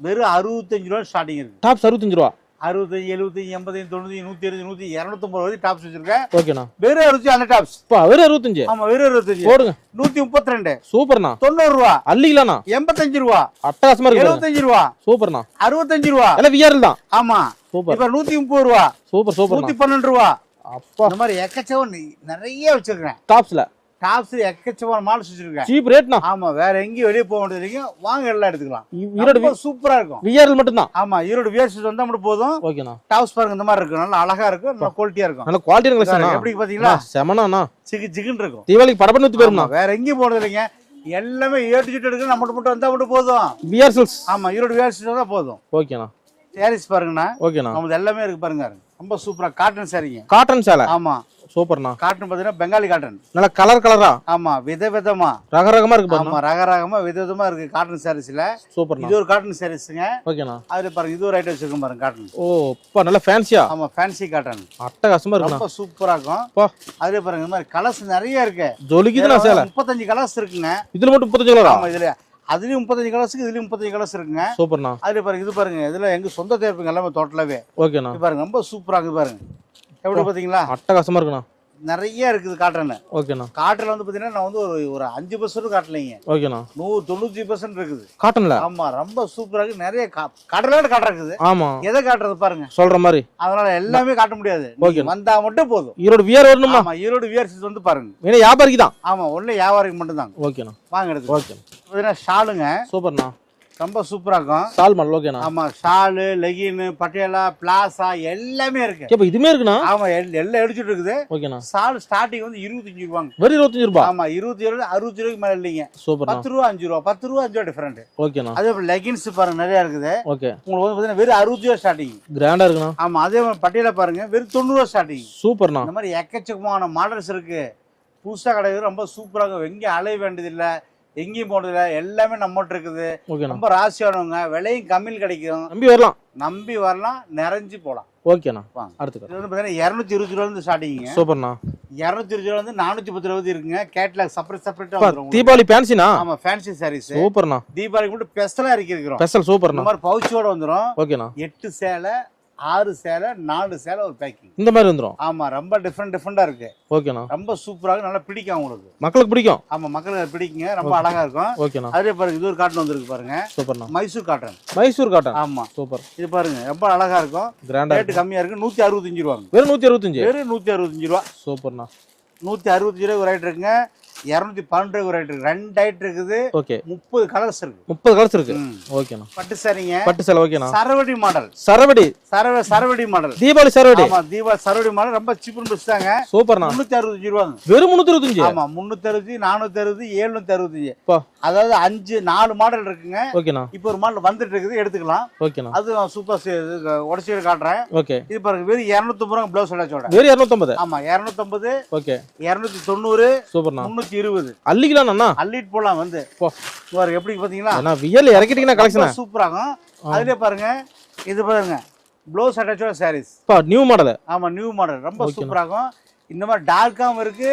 Speaker 3: வெறும் அறுபத்தஞ்சு ரூபா ஸ்டார்டிங் இருக்கு.
Speaker 2: டாப்ஸ் அறுபத்தஞ்சு ரூபா.
Speaker 3: அறுபத்தஞ்சு எழுபத்தஞ்சு எண்பத்தஞ்சு தொண்ணூத்தி நூத்தி இருபது நூத்தி இரநூத்தொம்பது வரைக்கும் டாப்ஸ் வச்சிருக்கேன்.
Speaker 2: ஓகேண்ணா.
Speaker 3: வெறும் அறுபத்தி அந்த டாப்ஸ்.
Speaker 2: வெறும் அறுபத்தஞ்சு.
Speaker 3: ஆமா வெறும் அறுபத்தஞ்சு.
Speaker 2: போடுங்க.
Speaker 3: நூத்தி முப்பத்தி ரெண்டு
Speaker 2: சூப்பர்ண்ணா.
Speaker 3: தொண்ணூறு ரூபா.
Speaker 2: அள்ளிக்கலாண்ணா.
Speaker 3: எண்பத்தஞ்சு ரூபா.
Speaker 2: அட்டகாசமா இருக்கு.
Speaker 3: எழுபத்தஞ்சு ரூபா.
Speaker 2: சூப்பர்ண்ணா.
Speaker 3: அறுபத்தஞ்சு ரூபா.
Speaker 2: எல்லாம் விஆர்எல் தான்.
Speaker 3: ஆமா.
Speaker 2: சூப்பர்.
Speaker 3: இப்ப நூத்தி முப்பது ரூபா.
Speaker 2: சூப்பர் சூப்பர்ண்ணா.
Speaker 3: நூத்தி பன்னெண்டு ரூபா.
Speaker 2: அப்பா.
Speaker 3: இந்த மாதிரி எக்கச்சக்கம் நி- நிறைய வச்சிருக்கேன்
Speaker 2: டாப்ஸ்ல
Speaker 3: டாப்ஸ் எக்கச்சக்கமான மால்ஸ் வச்சிருக்கேன்
Speaker 2: சீப் ரேட்ண்ணா
Speaker 3: ஆமா வேற எங்கேயும் வெளியே போக வேண்டியது வரைக்கும் வாங்க எல்லாம் எடுத்துக்கலாம்.
Speaker 2: ஈரோடு
Speaker 3: சூப்பரா இருக்கும்.
Speaker 2: விஆர்எல் மட்டும்தான்?
Speaker 3: ஆமா ஈரோடு வியர்ஸ் வந்தா மட்டும் போதும்.
Speaker 2: ஓகேண்ணா
Speaker 3: டாப்ஸ் பாருங்க இந்த மாதிரி இருக்கும். நல்லா அழகா இருக்கும் நல்லா குவாலிட்டியா இருக்கும்.
Speaker 2: நல்ல குவாலிட்டியான கலெக்ஷன்
Speaker 3: எப்படி பாத்தீங்களா
Speaker 2: செமனாண்ணா
Speaker 3: சிக்கு சிக்குன்னு இருக்கும்.
Speaker 2: தீபாவளிக்கு படப்பட்டு ஊத்து போயிரும்ண்ணா.
Speaker 3: ஆமா, வேற எங்கேயும் போனது இல்லைங்க. எல்லாமே ஏட்டு சிட்டு எடுக்க நம்ம மட்டும் வந்தா மட்டும் போதும்.
Speaker 2: விஆர்எல்ஸ்
Speaker 3: ஆமா ஈரோடு வியர்ஸ் வந்தா போதும்.
Speaker 2: ஓகேண்ணா
Speaker 3: சாரீஸ் பாருங்கண்ணா.
Speaker 2: ஓகேண்ணா
Speaker 3: நம்மது எல்லாமே இருக்கு பாருங்க. ரொம்ப சூப்பரா. காட்டன் சாரீங்க
Speaker 2: காட்டன் சேலை
Speaker 3: ஆமா.
Speaker 2: சூப்பர்ண்ணா.
Speaker 3: காட்டன் பாத்தீங்கன்னா பெங்காலி காட்டன்
Speaker 2: நல்லா கலர் கலரா
Speaker 3: ஆமா விதவிதமா
Speaker 2: ரக ரகமா இருக்கு
Speaker 3: ஆமா ரக ரகமா விதவிதமா இருக்கு காட்டன் சாரீஸ்ல
Speaker 2: சூப்பர்ண்ணா.
Speaker 3: இது ஒரு காட்டன் சாரீஸ்ங்க
Speaker 2: ஓகேண்ணா.
Speaker 3: அதுல பாருங்க இது ஒரு ஐட்டம் வச்சிருக்கோம் பாருங்க காட்டன்
Speaker 2: ஓ அப்பா நல்லா ஃபேன்சியா
Speaker 3: ஆமா ஃபேன்சி காட்டன்
Speaker 2: அட்டகாசமா இருக்குண்ணா.
Speaker 3: ரொம்ப சூப்பரா இருக்கும். அதுல பாருங்க இந்த மாதிரி கலர்ஸ் நிறைய இருக்கு.
Speaker 2: ஜொலிக்குதுண்ணா சேலை.
Speaker 3: முப்பத்தஞ்சு கலர்ஸ் இருக்குங்க.
Speaker 2: இதுல மட்டும் முப்பத்தஞ்சு கலரா
Speaker 3: ஆமா இதுல அதுலயும் முப்பத்தஞ்சு கலர்ஸ்க்கு இதுலயும் முப்பத்தஞ்சு கலர்ஸ் இருக்குங்க.
Speaker 2: சூப்பர்ண்ணா.
Speaker 3: அதுல பாருங்க இது பாருங்க இதுல எங்க சொந்த தேர்ப்புங்க எல்லாமே டோட்டலாவே
Speaker 2: ஓகேண்ணா.
Speaker 3: பாருங்க ரொம்ப சூப்பரா இருக்குது பாருங்க. எப்படி பாத்தீங்களா?
Speaker 2: அட்டகாசமா இருக்குண்ணா.
Speaker 3: நிறைய இருக்குது காட்டன்
Speaker 2: ஓகேண்ணா.
Speaker 3: காட்டுல வந்து பாத்தீங்கன்னா நான் வந்து ஒரு ஒரு அஞ்சு பர்சன்ட் காட்டலைங்க.
Speaker 2: ஓகேண்ணா.
Speaker 3: நூறு தொண்ணூத்தி பர்சன்ட் இருக்குது.
Speaker 2: காட்டன்ல
Speaker 3: ஆமா ரொம்ப சூப்பரா இருக்கு. நிறைய கடலாடு காட்டுற இருக்குது.
Speaker 2: ஆமா.
Speaker 3: எதை காட்டுறது பாருங்க.
Speaker 2: சொல்ற மாதிரி.
Speaker 3: அதனால எல்லாமே காட்ட முடியாது. நீங்க வந்தா மட்டும் போதும்.
Speaker 2: ஈரோடு வியர் வரணும்னா
Speaker 3: ஆமா ஈரோடு வியர்ஸ் வந்து பாருங்க.
Speaker 2: ஏன்னா வியாபாரிக்கு தான்.
Speaker 3: ஆமா ஒண்ணு வியாபாரிக்கு மட்டும் தாங்க
Speaker 2: ஓகேண்ணா.
Speaker 3: வாங்க எடுத்து
Speaker 2: ஓகே
Speaker 3: பாத்தீங்கன்னா ஷாலுங்க.
Speaker 2: சூப்பர்ண்ணா.
Speaker 3: ரொம்ப சூப்பரா இருக்கும்.
Speaker 2: சால் மாடல் ஓகேண்ணா
Speaker 3: ஆமா ஷாலு லெகின் பட்டியாலா பிளாசா எல்லாமே இருக்கு.
Speaker 2: இப்போ இதுமே இருக்குண்ணா?
Speaker 3: ஆமா எல்- எல்லாம் எடுத்துட்டு இருக்குது.
Speaker 2: ஓகேண்ணா
Speaker 3: ஷால் ஸ்டார்டிங் வந்து இருபத்தஞ்சு ரூபாங்க.
Speaker 2: வெறும் இருபத்தஞ்சு ரூபா?
Speaker 3: ஆமா இருபத்தி ஏழு அறுபத்தி ரூபாய்க்கு மேல இல்லைங்க.
Speaker 2: சூப்பர்ண்ணா
Speaker 3: பத்து ரூபா அஞ்சு ரூபா பத்து ரூபா அஞ்சு ரூபா டிஃபரெண்ட்
Speaker 2: ஓகேண்ணா
Speaker 3: அதே போல லெகின்ஸ் பாருங்க நிறைய இருக்குது.
Speaker 2: ஓகே
Speaker 3: உங்களுக்கு வந்து பாத்தீங்கன்னா வெறும் அறுபது ரூபா ஸ்டார்டிங்
Speaker 2: கிராண்டா இருக்குண்ணா.
Speaker 3: ஆமா அதே மாதிரி பட்டியல பாருங்க வெறும் தொண்ணூறு ரூபா ஸ்டார்டிங்
Speaker 2: சூப்பர்ண்ணா
Speaker 3: இந்த மாதிரி எக்கச்சக்கமான மாடல்ஸ் இருக்கு. புதுசா கிடையாது ரொம்ப சூப்பரா இருக்கும். எங்கேயும் அலைய வேண்டியதில்ல. எங்கேயும் போனதில்ல. எல்லாமே நம்மகிட்ட இருக்குது. ரொம்ப ராசியானவங்க விலையும் கம்மியில் கிடைக்கும்
Speaker 2: நம்பி வரலாம்.
Speaker 3: நம்பி வரலாம் நிறைஞ்சு போலாம்
Speaker 2: ஓகேண்ணா. அடுத்து
Speaker 3: இது வந்து பாத்தீங்கன்னா இரநூத்தி இருபது ரூபா இருந்து ஸ்டார்டிங்க
Speaker 2: சூப்பர்ண்ணா.
Speaker 3: இரநூத்தி இருபது ரூபா வந்து நானூத்தி பத்து ரூபா இருக்குங்க. கேட்லாக் செப்பரேட் செப்பரேட்டா
Speaker 2: அப்பா,
Speaker 3: வந்துரும் உங்களுக்கு.
Speaker 2: தீபாவளி ஃபேன்சினா
Speaker 3: ஆமா ஃபேன்சி சாரீஸ்
Speaker 2: சூப்பர்ண்ணா.
Speaker 3: தீபாவளிக்கு மட்டும் ஸ்பெஷலா இறக்கி இருக்கிறோம்.
Speaker 2: ஸ்பெஷல் சூப்பர்ண்ணா.
Speaker 3: மாதிரி பவுச்சோட வந்துரும்.
Speaker 2: ஓகேண்ணா
Speaker 3: எட்டு சேலை ஆறு சேலை நாலு சேலை ஒரு பேக்கிங்
Speaker 2: இந்த மாதிரி வந்துடும்
Speaker 3: ஆமா ரொம்ப டிஃப்ரெண்ட் டிஃப்ரெண்டா இருக்கு.
Speaker 2: ஓகேண்ணா
Speaker 3: ரொம்ப சூப்பராக நல்லா பிடிக்கும் உங்களுக்கு
Speaker 2: மக்களுக்கு பிடிக்கும்?
Speaker 3: ஆமா மக்களுக்கு பிடிக்குங்க ரொம்ப அழகா இருக்கும்.
Speaker 2: ஓகேண்ணா
Speaker 3: அதே பாருங்க இது ஒரு காட்டன் வந்திருக்கு பாருங்க.
Speaker 2: சூப்பர்ண்ணா
Speaker 3: மைசூர் காட்டன்
Speaker 2: மைசூர் காட்டன்
Speaker 3: ஆமா.
Speaker 2: சூப்பர்
Speaker 3: இது பாருங்க ரொம்ப அழகா இருக்கும்.
Speaker 2: கிராண்டா
Speaker 3: ரேட்டு கம்மியா இருக்கு நூத்தி அறுபத்தஞ்சு ரூபாங்க.
Speaker 2: வெறும் நூத்தி அறுபத்தஞ்சு?
Speaker 3: வெறும் நூத்தி அறுபத்தஞ்சு ரூபா.
Speaker 2: சூப்பர்ண்ணா
Speaker 3: நூத்தி அறுபத்தஞ்சு ரூபாய் ஒரு ஐட் இருக்குங்க. இரநூத்தி பன்னெண்டு இருக்கு. ரெண்டு ஐட் இருக்குது.
Speaker 2: ஓகே
Speaker 3: முப்பது கலர்ஸ் இருக்கு.
Speaker 2: முப்பது கலர்ஸ் இருக்கு. ஓகேண்ணா
Speaker 3: பட்டு சரிங்க
Speaker 2: பட்டு சேலை ஓகேண்ணா
Speaker 3: சரவடி மாடல்
Speaker 2: சரவடி.
Speaker 3: சரவ சரவடி மாடல்
Speaker 2: தீபாவளி சரவடி.
Speaker 3: ஆமா தீபா சரவடி மாடல் ரொம்ப சீப்புன்னு பிடிச்சாங்க
Speaker 2: சூப்பர்ண்ணா.
Speaker 3: முன்னூத்தி அறுபத்தஞ்சு ரூபாங்க.
Speaker 2: வெறும் முன்னூத்தி இருபத்தஞ்சு
Speaker 3: ஆமா முன்னூத்தி அறுபது நானூத்தி அறுபது எழுநூத்தி அறுபத்தஞ்சு. அதாவது அஞ்சு நாலு மாடல் இருக்குங்க.
Speaker 2: ஓகேண்ணா
Speaker 3: இப்போ ஒரு மாடல் வந்துட்டு இருக்குது. எடுத்துக்கலாம்.
Speaker 2: ஓகேண்ணா
Speaker 3: அது நான் சூப்பர் உடச்சி காட்டுறேன்.
Speaker 2: ஓகே
Speaker 3: இது பாருங்க வெறும் இரநூத்தம்பது ரூபா பிளவுஸ் அட்டாச்சோட
Speaker 2: வெறும் இரநூத்தம்பது?
Speaker 3: ஆமா இரநூத்தம்பது
Speaker 2: ஓகே
Speaker 3: இரநூத்தி தொண்ணூறு
Speaker 2: சூப்பர்ண்ணா.
Speaker 3: இருபது.
Speaker 2: அள்ளிக்கலாம் அண்ணா.
Speaker 3: அள்ளிட்டு போலாம் வந்து.
Speaker 2: போ.
Speaker 3: பாருங்க எப்படி பாத்தீங்களா?
Speaker 2: ஏன்னா வியல் இறக்கிட்டீங்கன்னா கலெக்ஷன்
Speaker 3: சூப்பராகும். அதுலயே பாருங்க இது பாருங்க. ப்ளவுஸ் அட்டாச்சோட சாரீஸ்
Speaker 2: நியூ மாடல்
Speaker 3: ஆமா நியூ மாடல் ரொம்ப. சூப்பராகும். இந்த மாதிரி டார்க்காவும் இருக்கு.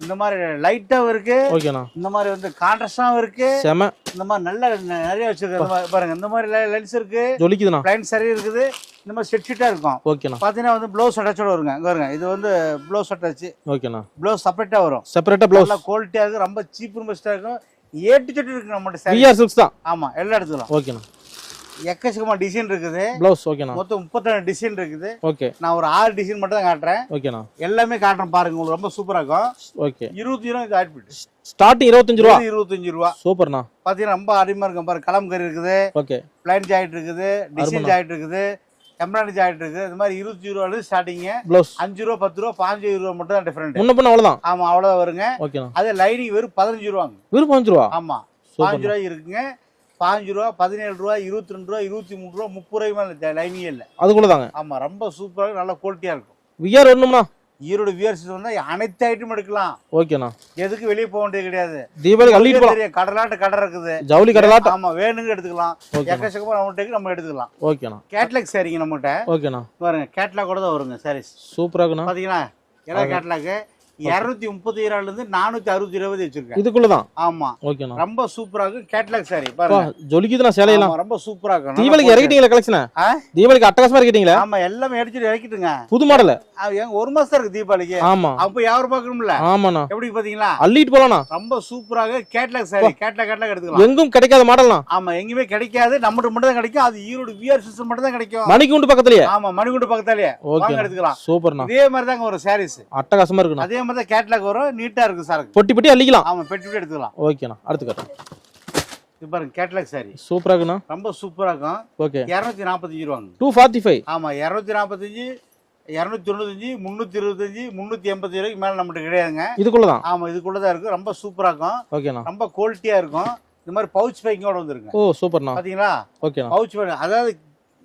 Speaker 3: இந்த மாதிரி லைட்டாவும் இருக்கு.
Speaker 2: ஓகேண்ணா
Speaker 3: இந்த மாதிரி வந்து கான்ட்ராஸ்டாவும் இருக்கு.
Speaker 2: செம.
Speaker 3: இந்த மாதிரி நல்ல நிறைய வச்சிருக்காங்க பாருங்க. இந்த மாதிரி லென்ஸ் இருக்கு.
Speaker 2: ஜொலிக்குதுண்ணா.
Speaker 3: பிளைன் சரி இருக்குது. இந்த மாதிரி செட் ஷீட்டா இருக்கும்.
Speaker 2: ஓகேண்ணா
Speaker 3: பாத்தீங்கன்னா வந்து ப்ளவுஸ் அட்டாச்சோட வருங்க. இங்க வருங்க இது வந்து ப்ளவுஸ் அட்டாச்சு
Speaker 2: ஓகேண்ணா
Speaker 3: ப்ளவுஸ் செப்பரேட்டா வரும்.
Speaker 2: செப்பரேட்டா ப்ளவுஸ்
Speaker 3: நல்லா குவாலிட்டியா இருக்கு ரொம்ப சீப் பெஸ்டா இருக்கும். ஏட்டு செட்டு இருக்கு நம்மகிட்ட.
Speaker 2: விஆர் சில்க்ஸ் தான்.
Speaker 3: ஆமா எல்லாம் எடுத்துக்கலாம்
Speaker 2: ஓகேண்ணா
Speaker 3: எக்கச்சக்கமா டிசைன் இருக்குது.
Speaker 2: ப்ளவுஸ் ஓகேண்ணா
Speaker 3: மொத்தம் முப்பத்தேழு டிசைன் இருக்குது.
Speaker 2: ஓகே
Speaker 3: நான் ஒரு ஆறு டிசைன் மட்டும் தான் காட்டுறேன்.
Speaker 2: ஓகேண்ணா
Speaker 3: எல்லாமே காட்டுறேன் பாருங்க உங்களுக்கு ரொம்ப சூப்பரா இருக்கும்.
Speaker 2: ஓகே
Speaker 3: இருபத்தி ரூபா இது போயிட்டு
Speaker 2: ஸ்டார்டிங் இருபத்தஞ்சு ரூபா?
Speaker 3: இருபத்தஞ்சு ரூபா.
Speaker 2: சூப்பர்ண்ணா
Speaker 3: பாத்தீங்கன்னா ரொம்ப அருமையா இருக்கும் பாருங்க கலம்கரி இருக்குது.
Speaker 2: ஓகே
Speaker 3: பிளைன் ஜாயிட் இருக்குது டிசைன். ஜாயிட் இருக்குது எம்ப்ராய்டரி ஜாயிட் இருக்குது. இந்த மாதிரி இருபத்தி ரூபா ஸ்டார்டிங் அஞ்சு ரூபா பத்து ரூபா பாஞ்சு ரூபா மட்டும் தான் டிஃபரெண்ட்
Speaker 2: முன்ன பண்ண அவ்வளோதான்
Speaker 3: ஆமா அவ்வளவுதான் வருங்க.
Speaker 2: ஓகேண்ணா
Speaker 3: அதே லைனிங் வெறும் பதினஞ்சு ரூபாங்க.
Speaker 2: வெறும் பாஞ்சு ரூபா?
Speaker 3: ஆமா. பாஞ்சு ரூபாய் இருக்குங்க. பாஞ்சு ரூபா பதினேழு ரூபா இருபத்தி ரெண்டு ரூபா இருபத்தி மூணு ரூபா முப்பது ரூபாய் மேல இல்லை.
Speaker 2: அதுக்குள்ள தாங்க.
Speaker 3: ஆமா ரொம்ப சூப்பராக நல்ல குவாலிட்டியா இருக்கும்.
Speaker 2: விஆர் வரணும்னா
Speaker 3: ஈரோடு வியர்ஸ் வந்து அனைத்து ஐட்டம் எடுக்கலாம்.
Speaker 2: ஓகேண்ணா.
Speaker 3: எதுக்கு வெளியே போக வேண்டியது கிடையாது.
Speaker 2: தீபாவளிக்கு அள்ளிட்டு போகலாம்
Speaker 3: கடலாட்டு கடை இருக்குது.
Speaker 2: ஜவுளி கடலாட்டம்
Speaker 3: ஆமா வேணுங்க எடுத்துக்கலாம்.
Speaker 2: ஓகேண்ணா.
Speaker 3: எக்கச்சக்கமா நம்மகிட்ட நம்ம எடுத்துக்கலாம்.
Speaker 2: ஓகேண்ணா.
Speaker 3: கேட்லாக் சரிங்க நம்மகிட்ட.
Speaker 2: ஓகேண்ணா.
Speaker 3: பாருங்க கேட்லாக் கூட தான் வருங்க சாரீஸ்
Speaker 2: சூப்பரா இருக்குண்ணா.
Speaker 3: பாத்தீங்களா? எல்லா கேட்லாக் இருநூத்தி முப்பத்தி ஏழால இருந்து நானூத்தி அறுபத்தி இருபது வச்சிருக்கேன்.
Speaker 2: இதுக்குள்ள தான்
Speaker 3: ஆமா
Speaker 2: ஓகேண்ணா
Speaker 3: ரொம்ப சூப்பரா இருக்கும் கேட்லாக் சாரி பாருங்க.
Speaker 2: ஜொலிக்குதுண்ணா சேலையெல்லாம்.
Speaker 3: ரொம்ப சூப்பரா இருக்கும்
Speaker 2: தீபாவளிக்கு. இறக்கிட்டீங்களா கலெக்ஷனை? தீபாவளிக்கு அட்டகாசமா இறக்கிட்டீங்களா?
Speaker 3: ஆமா எல்லாமே அடிச்சுட்டு இறக்கிட்டுங்க.
Speaker 2: புது மாடல்
Speaker 3: ஒரு மாசம் இருக்கு தீபாவளிக்கு.
Speaker 2: ஆமா.
Speaker 3: அப்ப யாரும் பாக்கணும்ல
Speaker 2: ஆமாண்ணா.
Speaker 3: எப்படி பாத்தீங்களா?
Speaker 2: அள்ளிட்டு போலாம்ண்ணா
Speaker 3: ரொம்ப சூப்பராக கேட்லாக் சாரி கேட்லாக் கேட்லாக் எடுத்துக்கலாம்.
Speaker 2: எங்கும் கிடைக்காத மாடல்ண்ணா
Speaker 3: ஆமா எங்கேயுமே கிடைக்காது. நம்மகிட்ட மட்டும் தான் கிடைக்கும். அது ஈரோடு விஆர் சிஸ்டம் மட்டும் தான் கிடைக்கும்.
Speaker 2: மணிக்கு உண்டு பக்கத்துலயே.
Speaker 3: ஆமா மணிகுண்டு பக்கத்தாலேயே. எடுத்துக்கலாம்.
Speaker 2: சூப்பர்ண்ணா.
Speaker 3: இதே மாதிரி தாங்க வரும் சாரீஸ்
Speaker 2: அட்டகாசமா இருக்குண்ணா.
Speaker 3: அதே மாதிரி தான் கேட்லாக் வரும். நீட்டா இருக்கும் சரக்கு
Speaker 2: பொட்டி பொட்டி அள்ளிக்கலாம்.
Speaker 3: ஆமா பெட்டி பெட்டி எடுத்துக்கலாம்.
Speaker 2: ஓகேண்ணா அடுத்து கட்டு.
Speaker 3: இது பாருங்க கேட்லாக் சாரி
Speaker 2: சூப்பரா இருக்குண்ணா.
Speaker 3: ரொம்ப சூப்பரா இருக்கும்.
Speaker 2: ஓகே
Speaker 3: இருநூத்தி நாற்பத்தஞ்சு ரூபாங்க.
Speaker 2: டூ ஃபார்ட்டி ஃபைவ்
Speaker 3: ஆமா இருநூத்தி நாற்பத்தஞ்சு இரநூத்தி தொண்ணூத்தஞ்சு முந்நூத்தி இருபத்தஞ்சு முந்நூத்தி எண்பத்தி ரூபாய்க்கு மேல நம்மகிட்ட கிடையாதுங்க.
Speaker 2: இதுக்குள்ள தான்
Speaker 3: ஆமா இதுக்குள்ளதான் இருக்கு ரொம்ப சூப்பரா இருக்கும்.
Speaker 2: ஓகேண்ணா
Speaker 3: ரொம்ப குவாலிட்டியா இருக்கும். இந்த மாதிரி பவுச் பேக்கிங்கோட வந்துருங்க.
Speaker 2: ஓ சூப்பர்ண்ணா.
Speaker 3: பாத்தீங்களா?
Speaker 2: ஓகேண்ணா
Speaker 3: பவுச் பேக்கிங் அதாவது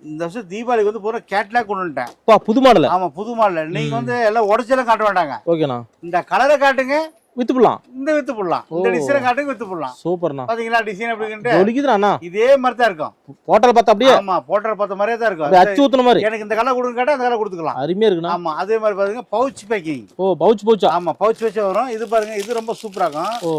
Speaker 3: இந்த வருஷம் தீபாவளிக்கு வந்து பூரா கேட்லாக் கொண்டு வந்துட்டேன்
Speaker 2: புது மாடல்
Speaker 3: ஆமா புது மாடல் நீங்க வந்து எல்லாம் உடச்செல்லாம் காட்ட வேண்டாங்க
Speaker 2: ஓகேண்ணா
Speaker 3: இந்த கலரை காட்டுங்க
Speaker 2: வித்து போடலாம்
Speaker 3: இந்த வித்து போடலாம் இந்த. டிசைனை காட்டுங்க வித்து போடலாம்
Speaker 2: சூப்பர்ண்ணா.
Speaker 3: பாத்தீங்களா டிசைன் அப்படின்ட்டு?
Speaker 2: ஜொலிக்குதுண்ணா அண்ணா
Speaker 3: இதே மாதிரி தான் இருக்கும்.
Speaker 2: ஹோட்டல் பார்த்தா அப்படியே?
Speaker 3: ஆமா போட்டர் பார்த்த மாதிரியே தான்
Speaker 2: அப்படியே அச்சு
Speaker 3: இருக்கும்
Speaker 2: ஊத்துன மாதிரி?
Speaker 3: எனக்கு இந்த கலர் கொடுங்க கேட்டா அந்த கலர் கொடுத்துக்கலாம்.
Speaker 2: அருமையா இருக்குண்ணா.
Speaker 3: ஆமா அதே மாதிரி பாருங்க பவுச் பேக்கிங்
Speaker 2: ஓ பவுச் பவுச்சா
Speaker 3: ஆமா பவுச் வச்சு வரும். இது பாருங்க இது ரொம்ப சூப்பரா இருக்கும்.
Speaker 2: ஓ.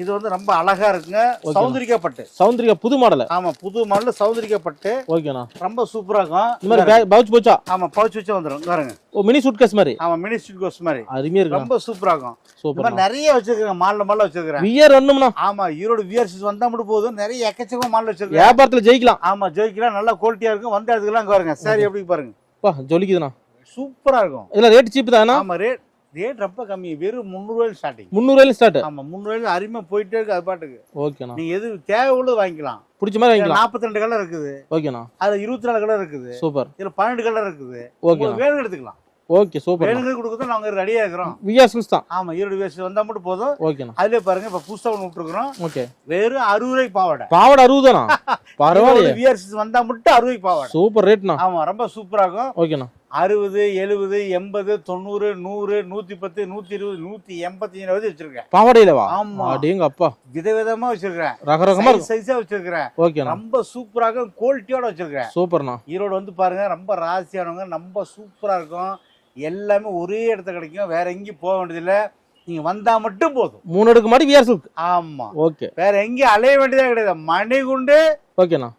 Speaker 3: இது வந்து ரொம்ப அழகா இருக்குங்க. சௌந்தரிக்கப்பட்டு.
Speaker 2: சௌந்தரியா புது மாடல்?
Speaker 3: ஆமா புது மாடல் சௌந்தரிக்கப்பட்டு.
Speaker 2: ஓகேண்ணா.
Speaker 3: ரொம்ப சூப்பரா இருக்கும்.
Speaker 2: இந்த மாதிரி பவுச் பவுச்சா
Speaker 3: ஆமா பவுச் வச்சு வந்துரும். இங்க பாருங்க.
Speaker 2: ஓ மினி சூட் கேஸ் மாதிரி?
Speaker 3: ஆமா மினி ஸ்ட்ரீட் கோஸ் மாதிரி.
Speaker 2: அருமையா இருக்குண்ணா.
Speaker 3: ரொம்ப சூப்பரா இருக்கும்.
Speaker 2: சூப்பர்
Speaker 3: நிறைய வச்சிருக்கேன் மாடல் மாடல் வச்சிருக்கிறேன்.
Speaker 2: வியர் ஒண்ணும்ண்ணா
Speaker 3: ஆமா ஈரோடு வியர்ஸ் வந்தா மட்டும் போதும். நிறைய எக்கச்சக்கமா மாடல் வச்சிருக்கேன்.
Speaker 2: வியாபாரத்துல ஜெயிக்கலாம்.
Speaker 3: ஆமா ஜெயிக்கலாம். நல்லா குவாலிட்டியா இருக்கும். வந்த இடத்துக்குலாம் இங்க பாருங்க. சாரி எப்படி பாருங்க.
Speaker 2: பா ஜொலிக்குதுண்ணா.
Speaker 3: சூப்பரா இருக்கும்.
Speaker 2: இதுல ரேட் சீப் தானா?
Speaker 3: ஆமா ரேட் ரேட் ரொம்ப கம்மி. வெறும் முந்நூறுவாயில் ஸ்டார்டிங்
Speaker 2: முந்நூறுவாயிலும் ஸ்டார்ட்
Speaker 3: ஆமா முந்நூறுவாயில் அருமையா போயிட்டே இருக்கு அது பாட்டுக்கு.
Speaker 2: ஓகேண்ணா
Speaker 3: நீங்க எது தேவை உள்ளது வாங்கிக்கலாம்.
Speaker 2: பிடிச்ச மாதிரி வாங்கிக்கலாம்.
Speaker 3: நாற்பத்தி ரெண்டு கலர் இருக்குது
Speaker 2: ஓகேண்ணா
Speaker 3: அதுல இருபத்தி நாலு கலர் இருக்குது.
Speaker 2: சூப்பர்
Speaker 3: இதுல பன்னெண்டு கலர் இருக்குது. உங்களுக்கு வேணும் எடுத்துக்கலாம்.
Speaker 2: ஓகே சூப்பர்
Speaker 3: வேணுங்கிறது கொடுக்க நாங்க ரெடியா இருக்கிறோம்.
Speaker 2: சில்ஸ் தான்.
Speaker 3: ஆமா ஈரோடு வேஸ்ட் வந்தா மட்டும் போதும்.
Speaker 2: ஓகேண்ணா
Speaker 3: அதுலயே பாருங்க இப்ப புதுசா ஒண்ணு விட்டுருக்கிறோம்.
Speaker 2: ஓகே
Speaker 3: வெறும் அறுபது ரூபாய்க்கு பாவாடை.
Speaker 2: பாவாடை அறுபதாண்ணா பரவாயில்லையே.
Speaker 3: விஆர்சி வந்தா மட்டும் அறுபது பாவாடை.
Speaker 2: சூப்பர் ரேட்ண்ணா
Speaker 3: ஆமா ரொம்ப சூப்பரா இருக்கும்.
Speaker 2: ஓகேண்ணா
Speaker 3: அறுபது எழுபது எண்பது தொண்ணூறு நூறு நூத்தி பத்து நூத்தி இருபது நூத்தி எண்பத்தி ஏழு வரைக்கும் வச்சிருக்கேன்.
Speaker 2: பாவாடையிலவா?
Speaker 3: ஆமா.
Speaker 2: அடேங்க அப்பா
Speaker 3: விதவிதமா வச்சிருக்கிறேன்
Speaker 2: ரக ரகமா
Speaker 3: சைஸ் வச்சிருக்கிறேன்
Speaker 2: ஓகேண்ணா
Speaker 3: ரொம்ப சூப்பராக குவாலிட்டியோட வச்சிருக்கிறேன்
Speaker 2: சூப்பர்ண்ணா.
Speaker 3: ஈரோடு வந்து பாருங்க ரொம்ப ராசியானவங்க ரொம்ப சூப்பரா இருக்கும். எல்லாமே ஒரே இடத்துல கிடைக்கும். வேற எங்கேயும் போக வேண்டியதில்லை. நீங்க வந்தா மட்டும் போதும்.
Speaker 2: மூணு அடுக்கு மாடி விஆர் சில்க்
Speaker 3: ஆமா.
Speaker 2: ஓகே
Speaker 3: வேற எங்கேயும் அலைய வேண்டியதே கிடையாது. மணிகுண்டு
Speaker 2: ஓகேண்ணா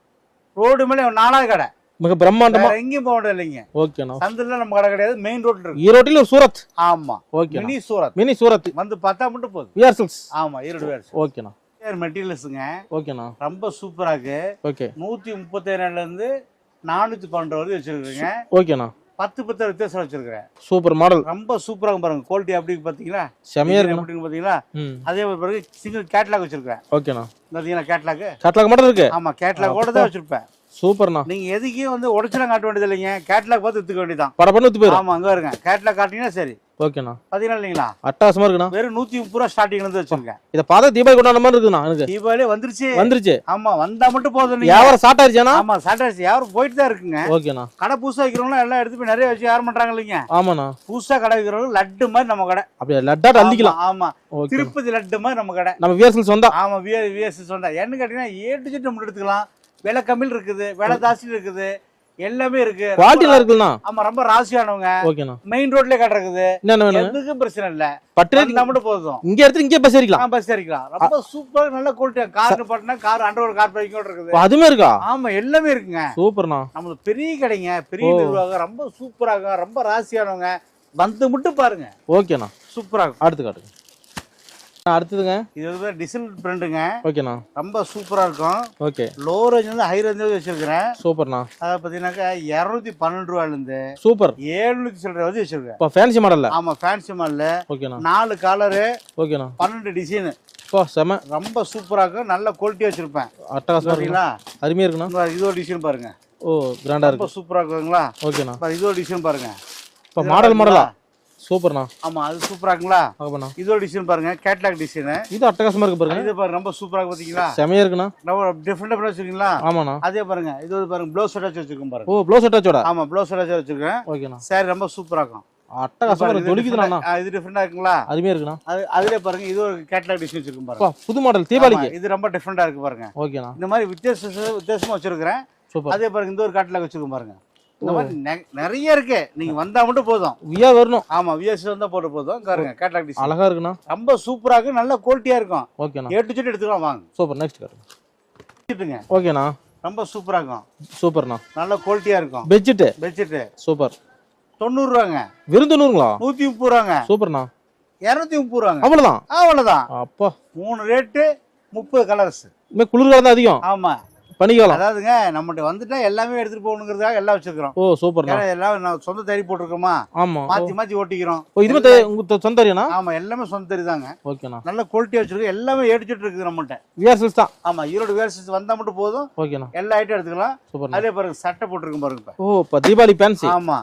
Speaker 3: ரோடு மேலே நாலாவது கடை.
Speaker 2: மிக பிரம்மாண்டமா
Speaker 3: எங்கேயும் போக இல்லைங்க
Speaker 2: ஓகேண்ணா
Speaker 3: சந்தில நம்ம கடை கிடையாது மெயின் ரோட்ல இருக்கு.
Speaker 2: ஈரோட்டில் சூரத்.
Speaker 3: ஆமா.
Speaker 2: ஓகேண்ணா
Speaker 3: மினி சூரத்.
Speaker 2: மினி சூரத்.
Speaker 3: வந்து பார்த்தா மட்டும் போதும்.
Speaker 2: விஆர் சில்க்ஸ்
Speaker 3: ஆமா ஈரோடு வேறு
Speaker 2: ஓகேண்ணா
Speaker 3: மெட்டீரியல்ஸுங்க
Speaker 2: ஓகேண்ணா
Speaker 3: ரொம்ப சூப்பரா இருக்கு.
Speaker 2: ஓகே
Speaker 3: நூத்தி முப்பத்தேழுல இருந்து நானூத்தி பன்னெண்டு வரைக்கும் வச்சிருக்கீங்க
Speaker 2: ஓகேண்ணா
Speaker 3: பத்து பத்து வித்தியாசம் வச்சிருக்கிறேன்.
Speaker 2: சூப்பர் மாடல்
Speaker 3: ரொம்ப சூப்பரா பாருங்க. குவாலிட்டி அப்படி பாத்தீங்களா?
Speaker 2: செமையா
Speaker 3: design
Speaker 2: இருக்குண்ணா
Speaker 3: எப்படின்னு பாத்தீங்களா? அதே மாதிரி பாருங்க சிங்கிள் கேட்லாக் வச்சிருக்கேன்
Speaker 2: ஓகேண்ணா
Speaker 3: பாத்தீங்களா கேட்லாக்
Speaker 2: கேட்லாக் மாடல் இருக்கு?
Speaker 3: ஆமா கேட்லாக் தான் வச்சிருப்பேன்.
Speaker 2: சூப்பர்ண்ணா.
Speaker 3: நீங்க எதுக்கும் வந்து உடச்சலாம் காட்ட வேண்டியது இல்லைங்க. கேட்லாக் பார்த்து வித்துக்க வேண்டியதான்
Speaker 2: பட பண்ணி ஊத்து போயிடும்
Speaker 3: ஆமா அங்க இருங்க கேட்லாக் காட்டிங்கன்னா சரி.
Speaker 2: ஓகேண்ணா.
Speaker 3: பாத்தீங்களா இல்லைங்களா?
Speaker 2: அட்டாசமா இருக்குண்ணா.
Speaker 3: வெறும் நூத்தி முப்பது ரூபா ஸ்டார்டிங்ல இருந்து வச்சிருக்கேன்
Speaker 2: இதை பார்த்தா தீபாவளி கொண்டாட மாதிரி இருக்குண்ணா எனக்கு.
Speaker 3: தீபாவளி வந்துருச்சு.
Speaker 2: வந்துருச்சு.
Speaker 3: ஆமா வந்தா மட்டும் போதும்
Speaker 2: வியாபாரம் ஸ்டார்ட் ஆயிருச்சாண்ணா?
Speaker 3: ஆமா சாட்டர்டே யாரும் போயிட்டு தான் இருக்குங்க.
Speaker 2: ஓகேண்ணா.
Speaker 3: கடை புதுசா வைக்கிறவங்க எல்லாம் எடுத்து போய் நிறைய வச்சு யார் பண்றாங்க இல்லைங்க.
Speaker 2: ஆமாண்ணா.
Speaker 3: புதுசா கடை வைக்கிறவங்க லட்டு மாதிரி நம்ம கடை.
Speaker 2: அப்படியே? லட்டாட் அள்ளிக்கலாம்.
Speaker 3: ஆமா, திருப்பதி லட்டு மாதிரி நம்ம கடை.
Speaker 2: நம்ம சில்க்ஸ் வந்தா
Speaker 3: ஆமா விஏ விஎஸ் சொன்னா என்ன கேட்டீங்கன்னா ஏ டு ஜெட் நம்ம எடுத்துக்கலாம். விலை கம்மியில் இருக்குது விலை ஜாஸ்தி இருக்குது எல்லாமே இருக்கு.
Speaker 2: குவாலிட்டில இருக்குண்ணா
Speaker 3: ஆமா ரொம்ப ராசியானவங்க.
Speaker 2: ஓகேண்ணா.
Speaker 3: மெயின் ரோட்லயே கடை இருக்குது
Speaker 2: என்ன
Speaker 3: எதுக்கும் பிரச்சனை இல்ல.
Speaker 2: பட்டு
Speaker 3: மட்டும் போதும்.
Speaker 2: இங்க எடுத்து இங்கே பஸ் ஏறிக்கலாம்.
Speaker 3: பஸ் ஏறிக்கலாம். ரொம்ப சூப்பரா நல்ல குவாலிட்டி கார் பாட்டினா கார் அண்டர் ஒரு கார் பார்க்கிங் இருக்குது.
Speaker 2: அதுமே இருக்கா?
Speaker 3: ஆமா எல்லாமே இருக்குங்க.
Speaker 2: சூப்பர்ண்ணா.
Speaker 3: நம்மளுக்கு பெரிய கடைங்க பெரிய. நிர்வாகம் ரொம்ப சூப்பரா இருக்கும் ரொம்ப ராசியானவங்க. வந்து மட்டும் பாருங்க.
Speaker 2: ஓகேண்ணா.
Speaker 3: சூப்பரா இருக்கும்.
Speaker 2: அடுத்து காட்டுங்க. அடுத்ததுங்க?
Speaker 3: இது வந்து டிசைன் பிரிண்ட்டுங்க
Speaker 2: ஓகேண்ணா.
Speaker 3: ரொம்ப சூப்பரா இருக்கும்.
Speaker 2: ஓகே.
Speaker 3: லோ ரேஞ்ச் வந்து ஹை ரேஞ்ச் வச்சிருக்கிறேன்.
Speaker 2: சூப்பர்ண்ணா.
Speaker 3: அதை பார்த்தீங்கன்னாக்கா இரநூத்தி பன்னெண்டு ரூபாயில இருந்து
Speaker 2: சூப்பர்.
Speaker 3: ஏழுநூத்தி சில்லரை வரைக்கும் வச்சிருக்கேன்.
Speaker 2: இப்போ ஃபேன்சி மாடல்ல
Speaker 3: ஆமா ஃபேன்சி மால்ல
Speaker 2: ஓகேண்ணா.
Speaker 3: நாலு கலரு
Speaker 2: ஓகேண்ணா.
Speaker 3: பன்னெண்டு டிசைனு
Speaker 2: இப்போ செம.
Speaker 3: ரொம்ப சூப்பரா இருக்கும். நல்ல குவாலிட்டி வச்சிருப்பேன்.
Speaker 2: அட்டகாசமா இருக்குண்ணா.
Speaker 3: பாத்தீங்களா?
Speaker 2: அருமையா இருக்குண்ணா.
Speaker 3: இது ஒரு டிசைன் பாருங்க.
Speaker 2: ஓ கிராண்டா
Speaker 3: ரொம்ப
Speaker 2: இருக்கு.
Speaker 3: சூப்பரா இருக்குங்களா
Speaker 2: ஓகேண்ணா.
Speaker 3: இது ஒரு டிசைன் பாருங்க.
Speaker 2: இப்போ மாடல் மாடலா? சூப்பர்ண்ணா.
Speaker 3: ஆமா அது சூப்பரா இருக்குங்களா?
Speaker 2: ஆமாண்ணா.
Speaker 3: இது ஒரு டிசைன் பாருங்க கேட்லாக் டிசைனு
Speaker 2: இது அட்டகாசமா இருக்கு பாருங்க.
Speaker 3: இது பாருங்க ரொம்ப சூப்பரா இருக்கு பாத்தீங்களா?
Speaker 2: செமையா இருக்குண்ணா.
Speaker 3: ரொம்ப டிஃப்ரெண்டா பண்ணி வச்சிருக்கீங்களா?
Speaker 2: ஆமாண்ணா.
Speaker 3: அதே பாருங்க இது ஒரு பாருங்க ப்ளவுஸ் அட்டாச் வச்சிருக்கோம் பாருங்க.
Speaker 2: ஓ ப்ளவுஸ் அட்டாச்சோட
Speaker 3: ஆமா ப்ளவுஸ் அட்டாச் வச்சிருக்கேன்.
Speaker 2: ஓகேண்ணா.
Speaker 3: சாரி ரொம்ப சூப்பரா இருக்கும்.
Speaker 2: அட்டகாசமா இருக்கு.
Speaker 3: இது டிஃப்ரெண்டா இருக்குங்களா?
Speaker 2: அருமையா இருக்குண்ணா.
Speaker 3: அது அதுல பாருங்க இது ஒரு கேட்லாக் டிசைன் வச்சிருக்கோம் பாருங்க.
Speaker 2: புது மாடல் தீபாவளிக்கு.
Speaker 3: இது ரொம்ப டிஃப்ரெண்டா இருக்கு பாருங்க.
Speaker 2: ஓகேண்ணா.
Speaker 3: இந்த மாதிரி வித்தியாச வித்தியாசமா வச்சிருக்கிறேன்.
Speaker 2: சூப்பர்.
Speaker 3: அதே பாருங்க இந்த ஒரு கேட்லாக் வச்சிருக்கோம் பாருங்க. இந்த மாதிரி நிறைய இருக்கு. நீங்க வந்தா மட்டும் போதும்.
Speaker 2: வியா வரணும்.
Speaker 3: ஆமா விஎஸ் வந்தா போட்டு போதும். பாருங்க கேட்லாக் டிசைன்
Speaker 2: அழகா இருக்குண்ணா.
Speaker 3: ரொம்ப சூப்பரா இருக்கு. நல்ல குவாலிட்டியா இருக்கும்.
Speaker 2: ஓகேண்ணா
Speaker 3: ஏ டு ஜெட் எடுத்துக்கலாம் வாங்க.
Speaker 2: சூப்பர் நெக்ஸ்ட்
Speaker 3: வச்சுட்டுங்க
Speaker 2: ஓகேண்ணா
Speaker 3: ரொம்ப சூப்பரா இருக்கும்.
Speaker 2: சூப்பர்ண்ணா
Speaker 3: நல்ல குவாலிட்டியா இருக்கும்.
Speaker 2: பெட்ஷீட்டு
Speaker 3: பெட்ஷீட்
Speaker 2: சூப்பர்
Speaker 3: தொண்ணூறு ரூபாங்க
Speaker 2: விருந்துநூறுங்களா
Speaker 3: நூத்தி முப்பது ரூபாங்க
Speaker 2: சூப்பர்ண்ணா
Speaker 3: இருநூத்தி முப்பது ரூபாங்க
Speaker 2: அவ்வளவுதான்?
Speaker 3: அவ்வளவுதான்.
Speaker 2: அப்பா.
Speaker 3: மூணு ரேட்டு முப்பது கலர்ஸ்
Speaker 2: குளிர்காலம் தான் அதிகம்.
Speaker 3: ஆமா.
Speaker 2: பனிக்காலம்.
Speaker 3: அதாவதுங்க நம்மகிட்ட வந்துட்டா எல்லாமே எடுத்துட்டு போகணுங்கிறதுக்காக எல்லாம் வச்சிருக்கிறோம்.
Speaker 2: ஓ
Speaker 3: ஏன்னா எல்லாம் நான் சொந்த தறி போட்டிருக்கோமா?
Speaker 2: ஆமா.
Speaker 3: மாத்தி மாத்தி ஓட்டிக்கிறோம்.
Speaker 2: ஓ இதுமே உங்க சொந்த ஏரியாண்ணா
Speaker 3: ஆமா எல்லாமே சொந்த தறி தாங்க.
Speaker 2: ஓகேண்ணா.
Speaker 3: நல்ல குவாலிட்டியா வச்சிருக்கோம். எல்லாமே எடுத்துட்டு இருக்குது நம்மகிட்ட
Speaker 2: விஆர் சில்ஸ் தான்.
Speaker 3: ஆமா ஈரோடு வேர்சஸ் வந்தா மட்டும் போதும்.
Speaker 2: ஓகேண்ணா.
Speaker 3: எல்லா ஐட்டம் எடுத்துக்கலாம்.
Speaker 2: சூப்பர்ண்ணா.
Speaker 3: அதே பாருங்க சட்டை போட்டிருக்கும் பாருங்க
Speaker 2: ஓ இப்போ தீபாவளி ஃபேன்சி
Speaker 3: ஆமா.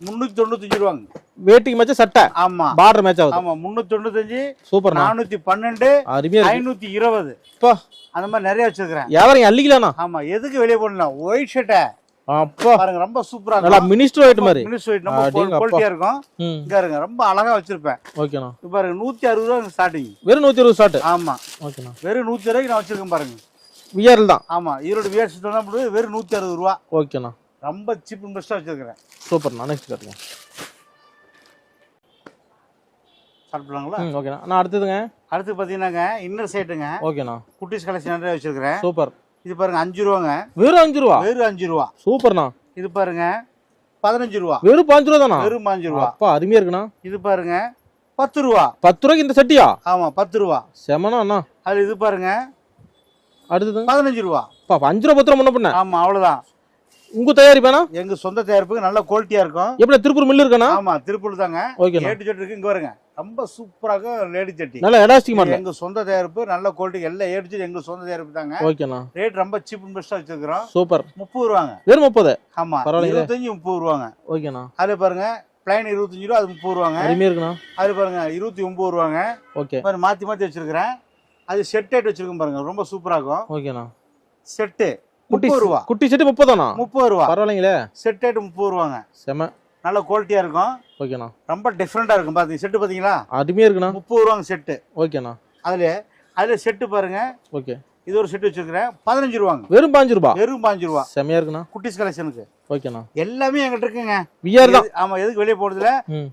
Speaker 3: முன்னூத்தி தொண்ணூத்தஞ்சு ரூபாங்க.
Speaker 2: வேட்டிக்கு மேட்ச் சட்டை.
Speaker 3: ஆமா.
Speaker 2: பார்டர் மேட்ச் ஆகுது
Speaker 3: ஆமா முன்னூத்தி தொண்ணூத்தஞ்சு
Speaker 2: சூப்பர்ண்ணா
Speaker 3: நானூத்தி பன்னெண்டு
Speaker 2: அருமையா
Speaker 3: ஐநூத்தி இருபது.
Speaker 2: அப்பா
Speaker 3: அந்த மாதிரி நிறைய வச்சிருக்கிறேன்.
Speaker 2: வியாபாரம் அள்ளிக்கலாண்ணா.
Speaker 3: ஆமா எதுக்கு வெளியே போடலாம் ஒயிட் ஷர்ட்டை
Speaker 2: அப்பா.
Speaker 3: பாருங்க ரொம்ப சூப்பரா
Speaker 2: நல்லா மினிஸ்டர் ஆயிட்டு மாதிரி.
Speaker 3: மினிஸ்டர் ஒயிட் நம்ம. குவாலிட்டியா இருக்கும். இங்க இருங்க ரொம்ப அழகா வச்சிருப்பேன்.
Speaker 2: ஓகேண்ணா.
Speaker 3: இப்ப பாருங்க நூத்தி அறுபது ரூபா ஸ்டார்டிங்
Speaker 2: வெறும் நூற்றி இருபது ஷார்ட்
Speaker 3: ஆமா.
Speaker 2: ஓகேண்ணா.
Speaker 3: வெறும் நூத்தி ரூபாய்க்கு நான் வச்சிருக்கேன் பாருங்க.
Speaker 2: விஆர்எல் தான்.
Speaker 3: ஆமா ஈரோடு வியர்ஸ் தான் போடுது வெறும் நூத்தி அறுபது ரூபா.
Speaker 2: ஓகேண்ணா.
Speaker 3: ரொம்ப சீப் அண்ட் பெஸ்டா வச்சிருக்கிறேன்.
Speaker 2: சூப்பர்ண்ணா நெக்ஸ்ட் காட்டுங்க.
Speaker 3: சாப்பிடலாங்களா?
Speaker 2: ஓகேண்ணா நான் அடுத்ததுங்க.
Speaker 3: அடுத்து பாத்தீங்கன்னாங்க இன்னர் சைட்டுங்க
Speaker 2: ஓகேண்ணா
Speaker 3: குட்டிஸ் கலெக்ஷன் நிறைய வச்சிருக்கிறேன்.
Speaker 2: சூப்பர்
Speaker 3: இது பாருங்க அஞ்சு ரூபாங்க.
Speaker 2: வெறும் அஞ்சு ரூபா?
Speaker 3: வெறும் அஞ்சு ரூபா.
Speaker 2: சூப்பர்ண்ணா
Speaker 3: இது பாருங்க பதினஞ்சு ரூபா.
Speaker 2: வெறும் பாஞ்சு ரூபா தானா?
Speaker 3: வெறும் பாஞ்சு ரூபா.
Speaker 2: அப்பா அருமையா இருக்குண்ணா.
Speaker 3: இது பாருங்க பத்து ரூபா.
Speaker 2: பத்து ரூபாய்க்கு இந்த செட்டியா?
Speaker 3: ஆமா பத்து ரூபா.
Speaker 2: செமனா அண்ணா.
Speaker 3: அது இது பாருங்க
Speaker 2: அடுத்தது?
Speaker 3: பதினஞ்சு ரூபா.
Speaker 2: அப்பா அஞ்சு ரூபா பத்து ரூபா முன்ன பண்ண
Speaker 3: ஆமா அவ்வளவுதான்.
Speaker 2: உங்க தயாரிப்பானா?
Speaker 3: எங்க சொந்த தயாரிப்புக்கு நல்ல குவாலிட்டியா இருக்கும்.
Speaker 2: எப்படி திருப்பூர் மில்லு இருக்காண்ணா?
Speaker 3: ஆமா திருப்பூர் தாங்க.
Speaker 2: ஓகேண்ணா
Speaker 3: ஏட்டு சட்டு இருக்கு இங்க வருங்க. ரொம்ப சூப்பராக லேடி சட்டி.
Speaker 2: நல்லா எலாஸ்டிக் மாடல்
Speaker 3: எங்க சொந்த தயாரிப்பு நல்ல குவாலிட்டி எல்லாம் ஏட்டு சட்டி எங்க சொந்த தயாரிப்பு தாங்க.
Speaker 2: ஓகேண்ணா
Speaker 3: ரேட் ரொம்ப சீப் அண்ட் பெஸ்டா வச்சிருக்கிறோம்.
Speaker 2: சூப்பர்
Speaker 3: முப்பது ரூபாங்க.
Speaker 2: வெறும் முப்பது?
Speaker 3: ஆமா. இருபத்தஞ்சு முப்பது ரூபாங்க.
Speaker 2: ஓகேண்ணா
Speaker 3: அதுல பாருங்க பிளைன் இருபத்தஞ்சு ரூபா அது முப்பது ரூபாங்க.
Speaker 2: அருமையா இருக்குண்ணா.
Speaker 3: அதுல பாருங்க இருபத்தி ஒன்பது ரூபாங்க.
Speaker 2: ஓகே
Speaker 3: பாருங்க மாத்தி மாத்தி வச்சிருக்கிறேன். அது செட் ஆயிட்டு வச்சிருக்கேன் பாருங்க ரொம்ப சூப்பரா இருக்கும்.
Speaker 2: ஓகேண்ணா
Speaker 3: செட்டு முப்பது ரூபா.
Speaker 2: குட்டி செட்டு முப்பதாண்ணா
Speaker 3: முப்பது ரூபா.
Speaker 2: பரவாயில்லைங்களே.
Speaker 3: செட் ஆயிட்டு முப்பது ரூபாங்க.
Speaker 2: செம.
Speaker 3: நல்ல குவாலிட்டியா இருக்கும்.
Speaker 2: ஓகேண்ணா.
Speaker 3: ரொம்ப டிஃப்ரெண்டா இருக்கும் பாத்தீங்க செட்டு பாத்தீங்களா
Speaker 2: அருமையா இருக்குண்ணா.
Speaker 3: முப்பது ரூபாங்க செட்டு
Speaker 2: ஓகேண்ணா.
Speaker 3: அதுல அதுல செட்டு பாருங்க.
Speaker 2: ஓகே.
Speaker 3: இது ஒரு செட்டு வச்சிருக்கிறேன். பதினஞ்சு ரூபாங்க.
Speaker 2: வெறும் பாஞ்சு ரூபா?
Speaker 3: வெறும் பாஞ்சு ரூபா.
Speaker 2: செமையா இருக்குண்ணா.
Speaker 3: குட்டிஸ் கலெக்ஷனுக்கு
Speaker 2: ஓகேண்ணா.
Speaker 3: எல்லாமே எங்கிட்ட இருக்குங்க.
Speaker 2: விஆர் தான்.
Speaker 3: ஆமா எதுக்கு வெளியே போறதுல?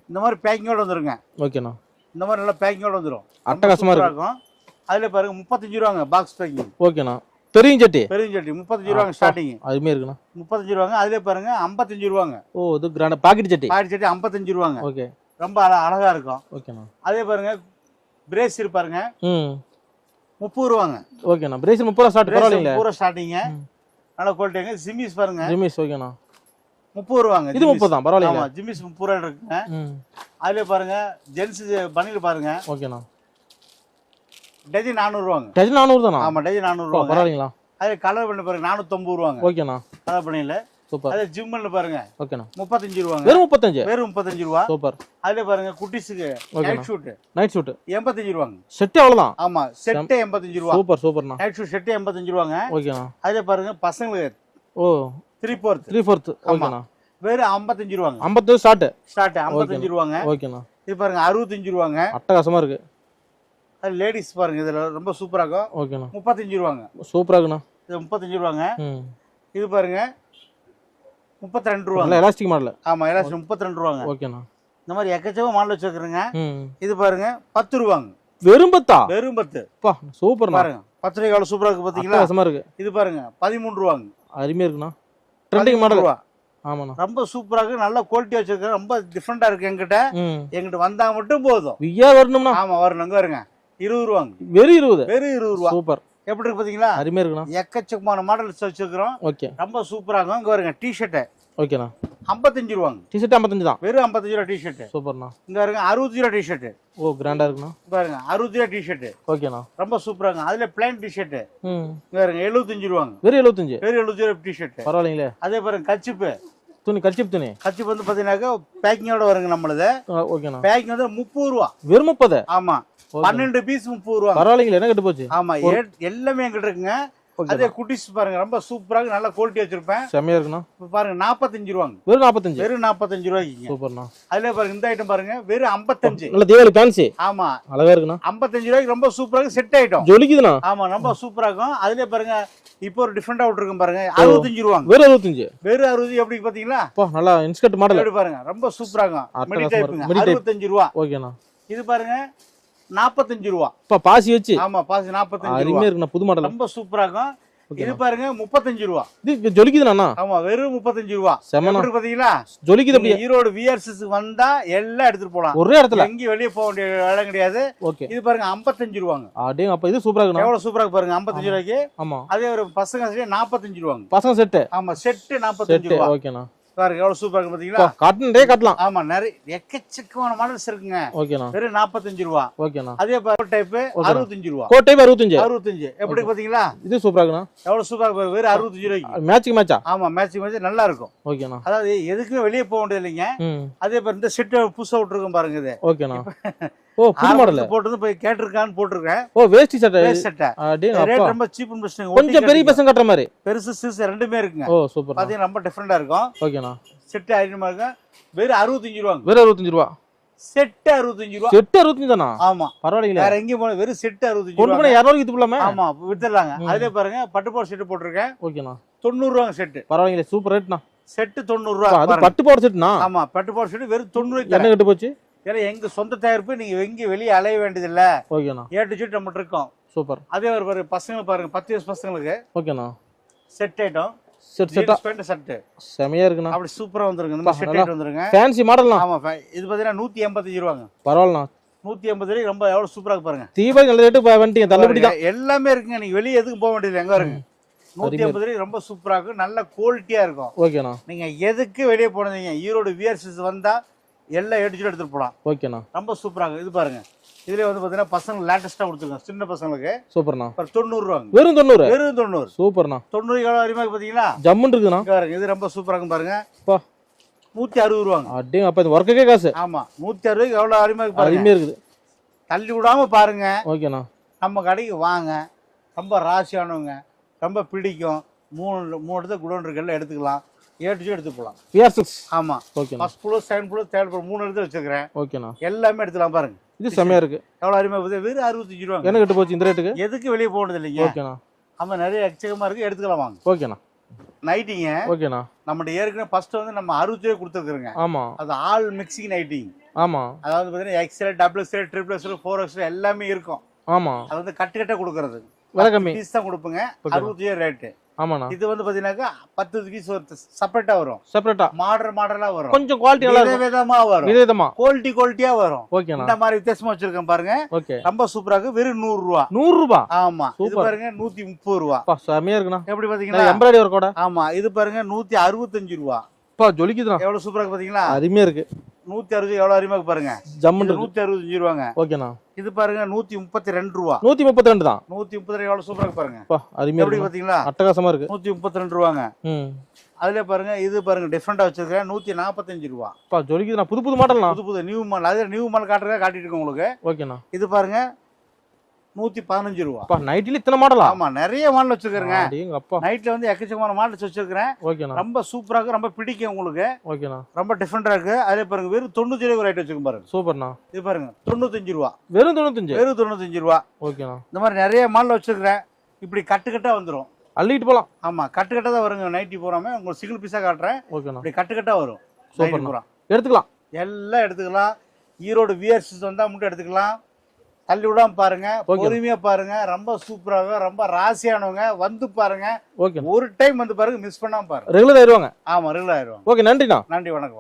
Speaker 3: இந்த மாதிரி பேக்கிங்கோட வந்துருங்க.
Speaker 2: ஓகேண்ணா.
Speaker 3: இந்த மாதிரி நல்லா பேக்கிங்கோட வந்துரும். ரொம்ப
Speaker 2: அட்டகாசமா
Speaker 3: இருக்கும். அதுல பாருங்க முப்பத்தஞ்சு ரூபாங்க பாக்ஸ் பேக்கிங்
Speaker 2: ஓகேண்ணா. பெரிய சட்டி?
Speaker 3: பெருஞ்சட்டி முப்பத்தஞ்சு ரூபாங்க ஸ்டார்டிங்
Speaker 2: அருமையா இருக்குண்ணா.
Speaker 3: முப்பத்தஞ்சு ரூபாங்க அதுல பாருங்க ஐம்பத்தஞ்சு ரூபாங்க.
Speaker 2: ஓ இது கிராண்ட் பாக்கெட் சட்டி?
Speaker 3: பாக்கெட் சட்டி ஐம்பத்தஞ்சு ரூபாங்க.
Speaker 2: ஓகே.
Speaker 3: ரொம்ப அழ- அழகா இருக்கும்.
Speaker 2: ஓகேண்ணா.
Speaker 3: அதே பாருங்க பிரேஸ் பாருங்க.
Speaker 2: ம்.
Speaker 3: முப்பது ரூபாங்க.
Speaker 2: ஓகேண்ணா. பிரேசில் முப்பது ரூபா ஸ்டார்ட் பரவாயில்லைங்களே?
Speaker 3: பூரா ஸ்டார்டிங்க
Speaker 2: ம்.
Speaker 3: நல்ல குவாலிட்டிங்க ஜிம்மிஸ் பாருங்க.
Speaker 2: ஜிமிஸ் ஓகேண்ணா.
Speaker 3: முப்பது ரூபாங்க
Speaker 2: இது
Speaker 3: ஜிம்மிஸ்.
Speaker 2: முப்பது தான் பரவாயில்லைங்க
Speaker 3: ஆமா ஜிம்மிஸ் முப்பது ரூபா இருக்குங்க.
Speaker 2: ம்.
Speaker 3: அதுல பாருங்க ஜென்ஸ் பனியில் பாருங்க.
Speaker 2: ஓகேண்ணா.
Speaker 3: டஜன் நானூறு ரூபாங்க
Speaker 2: டஜன் நானூறு தானா
Speaker 3: ஆமா டஜன் நானூறு
Speaker 2: பரவாயில்லைங்களா?
Speaker 3: அதுல கலர் பண்ணி பாருங்க நானூத்தொம்பது ரூபாங்க.
Speaker 2: ஓகேண்ணா.
Speaker 3: கலர் பண்ணியில.
Speaker 2: சூப்பர்.
Speaker 3: அதே ஜிம் பண்ணி பாருங்க.
Speaker 2: ஓகேண்ணா.
Speaker 3: முப்பத்தஞ்சு ரூபாங்க.
Speaker 2: வெறும் முப்பத்தஞ்சு?
Speaker 3: வெறும் முப்பத்தஞ்சு ரூபா.
Speaker 2: சூப்பர்.
Speaker 3: அதுல பாருங்க குட்டிஸுக்கு. நைட் ஷூட்
Speaker 2: நைட் ஷூட்
Speaker 3: எண்பத்தஞ்சு ரூபாங்க.
Speaker 2: செட்டு அவ்வளோதான்
Speaker 3: ஆமா செட்டே எண்பத்தஞ்சு ரூபா.
Speaker 2: சூப்பர் சூப்பர்ண்ணா.
Speaker 3: நைட் ஷூட் செட்டே எண்பத்தஞ்சு ரூபாங்க.
Speaker 2: ஓகேண்ணா.
Speaker 3: அதுல பாருங்க பசங்களுக்கு
Speaker 2: ஓ.
Speaker 3: த்ரீ ஃபோர்த்
Speaker 2: த்ரீ ஃபோர்த்து ஓகேண்ணா.
Speaker 3: வெறும் ஐம்பத்தஞ்சு ரூபாங்க.
Speaker 2: ஐம்பத்து ஸ்டார்ட்
Speaker 3: ஸ்டார்ட் ஐம்பத்தஞ்சு ரூபாங்க.
Speaker 2: ஓகேண்ணா.
Speaker 3: இது பாருங்க அறுபத்தஞ்சு ரூபாங்க.
Speaker 2: அட்டகாசமா இருக்கு.
Speaker 3: அது லேடிஸ் பாருங்க இதுல ரொம்ப சூப்பரா இருக்கும்.
Speaker 2: ஓகேண்ணா.
Speaker 3: முப்பத்தஞ்சு ரூபாங்க.
Speaker 2: சூப்பரா இருக்குண்ணா.
Speaker 3: இது முப்பத்தஞ்சு ரூபாங்க. இது பாருங்க முப்பத்தி ரெண்டு ரூபாங்க.
Speaker 2: நல்லா எலாஸ்டிக் மாடல்
Speaker 3: ஆமா எல்லாம் முப்பத்தி ரெண்டு ரூபாங்க.
Speaker 2: ஓகேண்ணா.
Speaker 3: இந்த மாதிரி எக்கச்சக்க மாடல் வச்சிருக்கிறேங்க. இது பாருங்க பத்து ரூபாங்க.
Speaker 2: வெறும் பத்தா?
Speaker 3: வெறும் பத்து.
Speaker 2: சூப்பர்ண்ணா.
Speaker 3: பாருங்க பத்து ரூபாய் எவ்வளவு சூப்பரா இருக்கு பாத்தீங்களா?
Speaker 2: அட்டகாசமா இருக்கு.
Speaker 3: இது பாருங்க பதிமூணு ரூபாங்க.
Speaker 2: அருமையா இருக்குண்ணா. ட்ரெண்டிங் மாடல்
Speaker 3: ரூபா.
Speaker 2: ஆமாண்ணா.
Speaker 3: ரொம்ப சூப்பரா இருக்கு நல்ல குவாலிட்டி வச்சிருக்கேன் ரொம்ப டிஃப்ரெண்டா இருக்கு என்கிட்ட.
Speaker 2: ம்.
Speaker 3: எங்கிட்ட வந்தா மட்டும் போதும்.
Speaker 2: வியா வரணும்னா
Speaker 3: ஆமா வரணும் இங்க வருங்க. இருபது ரூபாங்க
Speaker 2: வெறும் இருபது.
Speaker 3: வெறும் இருபது ரூபா.
Speaker 2: சூப்பர்.
Speaker 3: எப்படி இருக்கு பாத்தீங்களா?
Speaker 2: அருமையா இருக்குண்ணா.
Speaker 3: எக்கச்சக்கமான மாடல்ஸ் வச்சிருக்கிறோம்.
Speaker 2: ஓகே.
Speaker 3: ரொம்ப சூப்பரா இருக்கும். இங்க வருங்க டிஷர்ட்
Speaker 2: ஓகேண்ணா.
Speaker 3: ஐம்பத்தஞ்சு ரூபாங்க
Speaker 2: டிஷர்ட் ஐம்பத்தஞ்சு தான்?
Speaker 3: வெறும் ஐம்பத்தஞ்சு ரூபா டிஷர்ட்
Speaker 2: சூப்பர்ண்ணா.
Speaker 3: இங்க வருங்க அறுபது ரூபா டிஷர்ட்
Speaker 2: ஓ கிராண்டா இருக்குண்ணா.
Speaker 3: பாருங்க அறுபது ரூபா டிஷர்ட்
Speaker 2: ஓகேண்ணா.
Speaker 3: ரொம்ப சூப்பரா இருக்கும். அதுல பிளைன் டிஷர்ட் இங்க வருங்க எழுபத்தஞ்சு ரூபாங்க
Speaker 2: வெறும் எழுபத்தஞ்சு.
Speaker 3: வெறும் எழுபது ரூபா டிஷர்ட்
Speaker 2: பரவாயில்லைங்களே.
Speaker 3: அதே பாருங்க கச்சிப்பு.
Speaker 2: துணி கச்சிப் துணி?
Speaker 3: கச்சிப்பு வந்து பாத்தீங்கன்னாக்கா பேக்கிங்கோட வருங்க நம்மளது.
Speaker 2: ஓகேண்ணா.
Speaker 3: பேக்கிங் வந்து முப்பது ரூபா.
Speaker 2: வெறும் முப்பது?
Speaker 3: ஆமா. பன்னெண்டு பீஸ் முப்பது ரூபா
Speaker 2: பரவாயில்லைங்களே என்ன கெட்டு போச்சு?
Speaker 3: ஆமா எல்லாமே எங்கிட்ட இருக்குங்க. அதே குட்டிஸ் பாருங்க ரொம்ப சூப்பரா இருக்கு. நல்ல குவாலிட்டி வச்சிருப்பேன்.
Speaker 2: இருக்குண்ணா.
Speaker 3: பாருங்க நாற்பத்தஞ்சு ரூபாங்க.
Speaker 2: வெறும் நாற்பத்தஞ்சு
Speaker 3: வெறும் நாற்பத்தஞ்சு ரூபாய்க்குங்க
Speaker 2: சூப்பர்ண்ணா.
Speaker 3: அதுல பாருங்க இந்த ஐட்டம் பாருங்க வெறும் ஐம்பத்தஞ்சு.
Speaker 2: நல்ல தீபாவளி ஃபேன்சி
Speaker 3: ஆமா.
Speaker 2: அழகா இருக்குண்ணா.
Speaker 3: ஐம்பத்தஞ்சு ரூபாய்க்கு ரொம்ப சூப்பரா இருக்கு செட் ஐட்டம்
Speaker 2: ஜொலிக்குதுண்ணா.
Speaker 3: ஆமா ரொம்ப சூப்பரா இருக்கும். அதுலயே பாருங்க இப்போ ஒரு டிஃப்ரெண்டா விட்டுருக்கும் பாருங்க அறுபத்தஞ்சு ரூபாங்க.
Speaker 2: வெறும் அறுபத்தஞ்சு?
Speaker 3: வெறும் அறுபது எப்படி பாத்தீங்களா?
Speaker 2: நல்லா இன்ஸ்கர்ட் மாடல்
Speaker 3: பாருங்க ரொம்ப சூப்பரா இருக்கும். அறுபத்தஞ்சு ரூபா.
Speaker 2: ஓகேண்ணா.
Speaker 3: இது பாருங்க நாற்பத்தஞ்சு ரூபா.
Speaker 2: அப்பா பாசி வச்சு?
Speaker 3: ஆமா பாசி நாற்பத்தஞ்சு ரூபா.
Speaker 2: அருமையா இருக்குண்ணா புது மாடல்?
Speaker 3: ரொம்ப சூப்பரா இருக்கும். இது பாருங்க முப்பத்தஞ்சு ரூபா.
Speaker 2: இது ஜொலிக்குதுண்ணா
Speaker 3: ஆமா வெறும் முப்பத்தஞ்சு ரூபா.
Speaker 2: செமனா
Speaker 3: பாத்தீங்களா
Speaker 2: ஜொலிக்குது அப்படியே.
Speaker 3: ஈரோடு விஆர்எஸ் வந்தா எல்லாம் எடுத்துட்டு போலாம்.
Speaker 2: ஒரே இடத்துல?
Speaker 3: எங்கேயும் வெளியே போக வேண்டிய இடம் கிடையாது.
Speaker 2: ஓகே.
Speaker 3: இது பாருங்க ஐம்பத்தஞ்சு ரூபாங்க.
Speaker 2: அப்படியே அப்ப இது சூப்பரா இருக்குண்ணா.
Speaker 3: எவ்வளவு சூப்பரா இருக்கு பாருங்க ஐம்பத்தஞ்சு ரூபாய்க்கு.
Speaker 2: ஆமா.
Speaker 3: அதே ஒரு பசங்க நாற்பத்தஞ்சு ரூபாங்க.
Speaker 2: பசங்க செட்டு?
Speaker 3: ஆமா செட்டு நாற்பத்தஞ்சு
Speaker 2: செட்டு
Speaker 3: ரூபா.
Speaker 2: ஓகேண்ணா.
Speaker 3: பாருங்க எவ்வளவு சூப்பரா இருக்கு பாத்தீங்களா?
Speaker 2: காட்டன் காட்டலாம்.
Speaker 3: ஆமா நிறைய எக்கச்சக்கமான மாடல்ஸ் இருக்குங்க.
Speaker 2: ஓகேண்ணா
Speaker 3: வெறும் நாற்பத்தஞ்சு ரூபா.
Speaker 2: ஓகேண்ணா
Speaker 3: அதே டைப் அறுபத்தஞ்சு ரூபா.
Speaker 2: கோட்டை அறுபத்தஞ்சு.
Speaker 3: அறுபத்தஞ்சு. எப்படி பாத்தீங்களா?
Speaker 2: இது சூப்பரா இருக்குண்ணா.
Speaker 3: எவ்வளவு சூப்பரா இருக்கு வெறும் அறுபத்தஞ்சு ரூபாய்க்கு.
Speaker 2: மேட்சுக்கு மேட்சா
Speaker 3: ஆமா மேட்சிங் மேட்ச் நல்லா இருக்கும்.
Speaker 2: ஓகேண்ணா
Speaker 3: அதாவது எதுக்குமே வெளியே போக வேண்டியது இல்லைங்க அதே பாரு இந்த செட்டு புதுசா விட்டுருக்கோம் பாருங்க இது.
Speaker 2: ஓகேண்ணா ஓ புது மாடல்?
Speaker 3: போட்டு போய் கேட்டிருக்கான்னு போட்டிருக்கேன்.
Speaker 2: ஓ வேஷ்டி சட்டை.
Speaker 3: சட்டை. ரேட் ரொம்ப சீப் பெஸ்ட்
Speaker 2: கொஞ்சம் பெரிய பசங்க கட்டுற மாதிரி.
Speaker 3: பெருசு சிறுசு ரெண்டுமே இருக்குங்க.
Speaker 2: ஓ சூப்பர்
Speaker 3: பாத்தீங்கன்னா ரொம்ப டிஃப்ரெண்டா இருக்கும்.
Speaker 2: ஓகேண்ணா.
Speaker 3: செட்டு ஐநூறு இருக்கும் வெறும் அறுபத்தஞ்சு ரூபாங்க.
Speaker 2: வெறும் அறுபத்தஞ்சு ரூபா.
Speaker 3: செட்டு அறுபத்தஞ்சு ரூபா.
Speaker 2: செட்டு அறுபத்தஞ்சு தானா?
Speaker 3: ஆமா.
Speaker 2: பரவாயில்லைங்களே.
Speaker 3: வேற எங்கேயும் போன வெறும் செட்டு அறுபத்தஞ்சு
Speaker 2: கொண்டு போனா இரநூறுக்கு இது போலாமே
Speaker 3: ஆமா வித்துடலாங்க.
Speaker 2: ம்.
Speaker 3: அதுலயே பாருங்க பட்டுப்பாடு செட்டு போட்டிருக்கேன்.
Speaker 2: ஓகேண்ணா.
Speaker 3: தொண்ணூறு ரூபாங்க செட்டு.
Speaker 2: பரவாயில்லைங்களே சூப்பர் ரேட்ண்ணா.
Speaker 3: செட்டு தொண்ணூறு ரூபா
Speaker 2: அது. பட்டு போட செட்டுண்ணா?
Speaker 3: ஆமா பட்டுப்பாடு செட்டு வெறும் தொண்ணூறு
Speaker 2: என்ன கட்டு போச்சு?
Speaker 3: ஏன்னா எங்க சொந்த தயாரிப்பு நீங்க எங்கேயும் வெளியே அலைய வேண்டியதில்ல.
Speaker 2: ஓகேண்ணா.
Speaker 3: ஏ டு செட் நம்மகிட்ட இருக்கோம்.
Speaker 2: சூப்பர்.
Speaker 3: அதே ஒரு பாருங்க பசங்க பாருங்க பத்து வயசு பசங்களுக்கு
Speaker 2: ஓகேண்ணா.
Speaker 3: செட் ஐட்டம்
Speaker 2: செட் செட்டா
Speaker 3: பேண்ட் செட்டு
Speaker 2: செமையா இருக்குண்ணா.
Speaker 3: அப்படி சூப்பரா வந்துருங்க. இந்த மாதிரி செட். ஐட்டம் வந்துருங்க.
Speaker 2: ஃபேன்சி மாடல்ண்ணா
Speaker 3: ஆமா இது பாத்தீங்கன்னா நூத்தி எண்பத்தஞ்சு ரூபாங்க.
Speaker 2: பரவாயில்லண்ணா.
Speaker 3: நூத்தி எண்பது ரூபாய்க்கு ரொம்ப எவ்வளவு சூப்பரா இருக்கு பாருங்க.
Speaker 2: தீபாவளி நல்ல ரேட்டு வந்துட்டீங்க தள்ளுபடி தான்.
Speaker 3: எல்லாமே இருக்குங்க. நீங்க வெளியே எதுக்கும் போக வேண்டியது எங்க வருங்க நூத்தி எண்பது ரூபாய்க்கு ரொம்ப சூப்பரா இருக்கும் நல்ல குவாலிட்டியா இருக்கும்.
Speaker 2: ஓகேண்ணா.
Speaker 3: நீங்க எதுக்கு வெளியே போனீங்க? ஈரோடு வியர்சஸ் வந்தா எல்லாம் எடுத்துட்டு எடுத்துட்டு போலாம்.
Speaker 2: ஓகேண்ணா.
Speaker 3: ரொம்ப சூப்பரா இருக்கும் இது பாருங்க. இதுல வந்து பாத்தீங்கன்னா பசங்க லேட்டஸ்டா கொடுத்துருக்கோம் சின்ன பசங்களுக்கு.
Speaker 2: சூப்பர்ண்ணா.
Speaker 3: தொண்ணூறு ரூபாங்க.
Speaker 2: வெறும் தொண்ணூறு?
Speaker 3: வெறும் தொண்ணூறு.
Speaker 2: சூப்பர்ண்ணா.
Speaker 3: தொண்ணூறு எவ்வளவு அறிமுக பாத்தீங்களா?
Speaker 2: ஜம்முன்னு இருக்குண்ணா
Speaker 3: பாருங்க. இது ரொம்ப சூப்பரா இருக்கும் பாருங்க. நூத்தி அறுபது ரூபாங்க.
Speaker 2: அடேங்க அப்பா இது ஒர்க்குக்கே காசு.
Speaker 3: ஆமா. நூத்தி அறுபதுக்கு எவ்வளவு அறிமுக பாருங்க.
Speaker 2: அருமையா இருக்குது.
Speaker 3: தள்ளி விடாம பாருங்க.
Speaker 2: ஓகேண்ணா.
Speaker 3: நம்ம கடைக்கு வாங்க. ரொம்ப ராசியானவங்க. ரொம்ப பிடிக்கும். மூணு மூணு இடத்துல குடோன் இருக்குல்ல எடுத்துக்கலாம். ஏட்டு எடுத்து போகலாம்
Speaker 2: விஆர் சிக்ஸ்
Speaker 3: ஆமா.
Speaker 2: ஓகேண்ணா
Speaker 3: first floor second floor third floor மூணு இடத்துல வச்சிருக்கிறேன்.
Speaker 2: ஓகேண்ணா
Speaker 3: எல்லாமே எடுத்துக்கலாம் பாருங்க.
Speaker 2: இது செமையா இருக்கு.
Speaker 3: எவ்வளோ அருமையாக போகுது? வெறும் அறுபத்தஞ்சு ரூபாங்க.
Speaker 2: என்ன கட்டு போச்சு இந்த ரேட்டுக்கு
Speaker 3: எதுக்கு வெளியே போனது இல்லைங்க?
Speaker 2: ஓகேண்ணா
Speaker 3: ஆமா நிறைய எக்கச்சக்கமா இருக்கு. எடுத்துக்கலாம் வாங்க.
Speaker 2: ஓகேண்ணா
Speaker 3: நைட்டிங்க
Speaker 2: ஓகேண்ணா
Speaker 3: நம்மகிட்ட ஏற்கனவே ஃபர்ஸ்ட் வந்து நம்ம அறுபது ரூபாய் கொடுத்துருக்குறோங்க.
Speaker 2: ஆமா.
Speaker 3: அது ஆல் மிக்சிங் நைட்டிங்
Speaker 2: ஆமா.
Speaker 3: அதாவது பார்த்தீங்கன்னா XL double XL triple XL four XL எல்லாமே இருக்கும்.
Speaker 2: ஆமா.
Speaker 3: அது வந்து கட்டு கட்டா கொடுக்கறது.
Speaker 2: விலை கம்மி.
Speaker 3: பீஸ் தான் கொடுப்போங்க. அறுபத்தி ஏழு ரேட்டு
Speaker 2: ஆமாண்ணா.
Speaker 3: இது வந்து பாத்தீங்கன்னாக்கா பத்து பீஸ் ஒரு செப்பரேட்டா வரும்.
Speaker 2: செப்பரேட்டா
Speaker 3: மாடல் மாடலா வரும்.
Speaker 2: கொஞ்சம் குவாலிட்டி நல்லா
Speaker 3: வித
Speaker 2: இருக்கும்.
Speaker 3: விதமா வரும்.
Speaker 2: விதவிதமா.
Speaker 3: குவாலிட்டி குவாலிட்டியா வரும்.
Speaker 2: ஓகேண்ணா
Speaker 3: இந்த மாதிரி வித்தியாசமா வச்சிருக்கேன் பாருங்க.
Speaker 2: ஓகே
Speaker 3: ரொம்ப சூப்பரா இருக்கு. வெறும் நூறு ரூபா
Speaker 2: நூறு ரூபா
Speaker 3: ஆமா. இது. பாருங்க நூத்தி முப்பது ரூபா.
Speaker 2: செமையா இருக்குண்ணா.
Speaker 3: எப்படி பாத்தீங்களா
Speaker 2: எம்ப்ராய்டரி ஒர்க்கோட
Speaker 3: ஆமா. இது பாருங்க நூத்தி அறுபத்தஞ்சு ரூபா.
Speaker 2: ஜொலிக்குதுண்ணா.
Speaker 3: எவ்வளவு சூப்பரா இருக்கு பாத்தீங்களா?
Speaker 2: அருமையா இருக்கு.
Speaker 3: நூத்தி அறுபது எவ்வளவு அருமையா பாருங்க.
Speaker 2: இருக்கு.
Speaker 3: நூத்தி அறுபத்தஞ்சு ரூபாங்க
Speaker 2: ஓகேண்ணா.
Speaker 3: இது பாருங்க நூத்தி முப்பத்தி ரெண்டு ரூபா.
Speaker 2: நூத்தி முப்பத்தி ரெண்டு தான்.
Speaker 3: நூத்தி முப்பத்தி ரெண்டு எவ்வளவு சூப்பரா பாருங்க.
Speaker 2: அருமையா
Speaker 3: எப்படி பாத்தீங்களா
Speaker 2: அட்டகாசமா இருக்கு.
Speaker 3: நூத்தி முப்பத்தி ரெண்டு ரூபாங்க. அதுல பாருங்க இது பாருங்க டிஃப்ரெண்டா வச்சிருக்கேன் நூத்தி நாற்பத்தஞ்சு ரூபா.
Speaker 2: அப்பா ஜொலிக்குதுண்ணா. புது புது மாடல்ண்ணா.
Speaker 3: புது புது நியூ மால் அது நியூ மால் காட்டுறதா காட்டிட்டு இருக்கேன் உங்களுக்கு.
Speaker 2: ஓகேண்ணா.
Speaker 3: இது பாருங்க நூத்தி பதினஞ்சு ரூபா.
Speaker 2: நைட்டில இத்தனை மாடலா
Speaker 3: ஆமா நிறைய மாடல் வச்சிருக்கிறேங்க. நைட்ல வந்து எக்கச்சக்கமான மாடல்ஸ் வச்சிருக்கிறேன்.
Speaker 2: ஓகேண்ணா.
Speaker 3: ரொம்ப சூப்பரா இருக்கு ரொம்ப பிடிக்கும் உங்களுக்கு.
Speaker 2: ஓகேண்ணா.
Speaker 3: ரொம்ப டிஃப்ரெண்டா இருக்கு. அதே பாருங்க வெறும் தொண்ணூத்தி ஏழு ரேட் வச்சிருக்கோம் பாருங்க.
Speaker 2: சூப்பர்ண்ணா.
Speaker 3: இது பாருங்க தொண்ணூத்தஞ்சு ரூபா.
Speaker 2: வெறும் தொண்ணூத்தஞ்சு?
Speaker 3: வெறும் தொண்ணூத்தஞ்சு ரூபா.
Speaker 2: ஓகேண்ணா.
Speaker 3: இந்த மாதிரி நிறைய மாடல் வச்சிருக்கிறேன். இப்படி கட்டு கட்டா வந்துரும்.
Speaker 2: அள்ளிட்டு போலாம்.
Speaker 3: ஆமா கட்டு கட்டா தான் வருங்க. நைட்டி போறாம உங்களுக்கு சிங்கிள் பீஸா காட்டுறேன்.
Speaker 2: ஓகேண்ணா.
Speaker 3: இப்படி கட்டு கட்டா வரும்.
Speaker 2: சூப்பர்ண்ணா.
Speaker 3: நைட்டி பூரா
Speaker 2: எடுத்துக்கலாம்.
Speaker 3: எல்லாம் எடுத்துக்கலாம். ஈரோடு வியர்ஸ் வந்தா மட்டும் எடுத்துக்கலாம். தள்ளி விடாம பாருங்க. பொறுமையா பாருங்க. ரொம்ப சூப்பராக ரொம்ப ராசியானவங்க வந்து பாருங்க.
Speaker 2: ஓகே
Speaker 3: ஒரு டைம் வந்து பாருங்க மிஸ் பண்ணாம பாருங்க.
Speaker 2: ரெகுலர் ஆயிருவாங்க.
Speaker 3: ஆமா ரெகுலர் ஆயிரும்
Speaker 2: ஓகே நன்றிண்ணா.
Speaker 3: நன்றி வணக்கம்.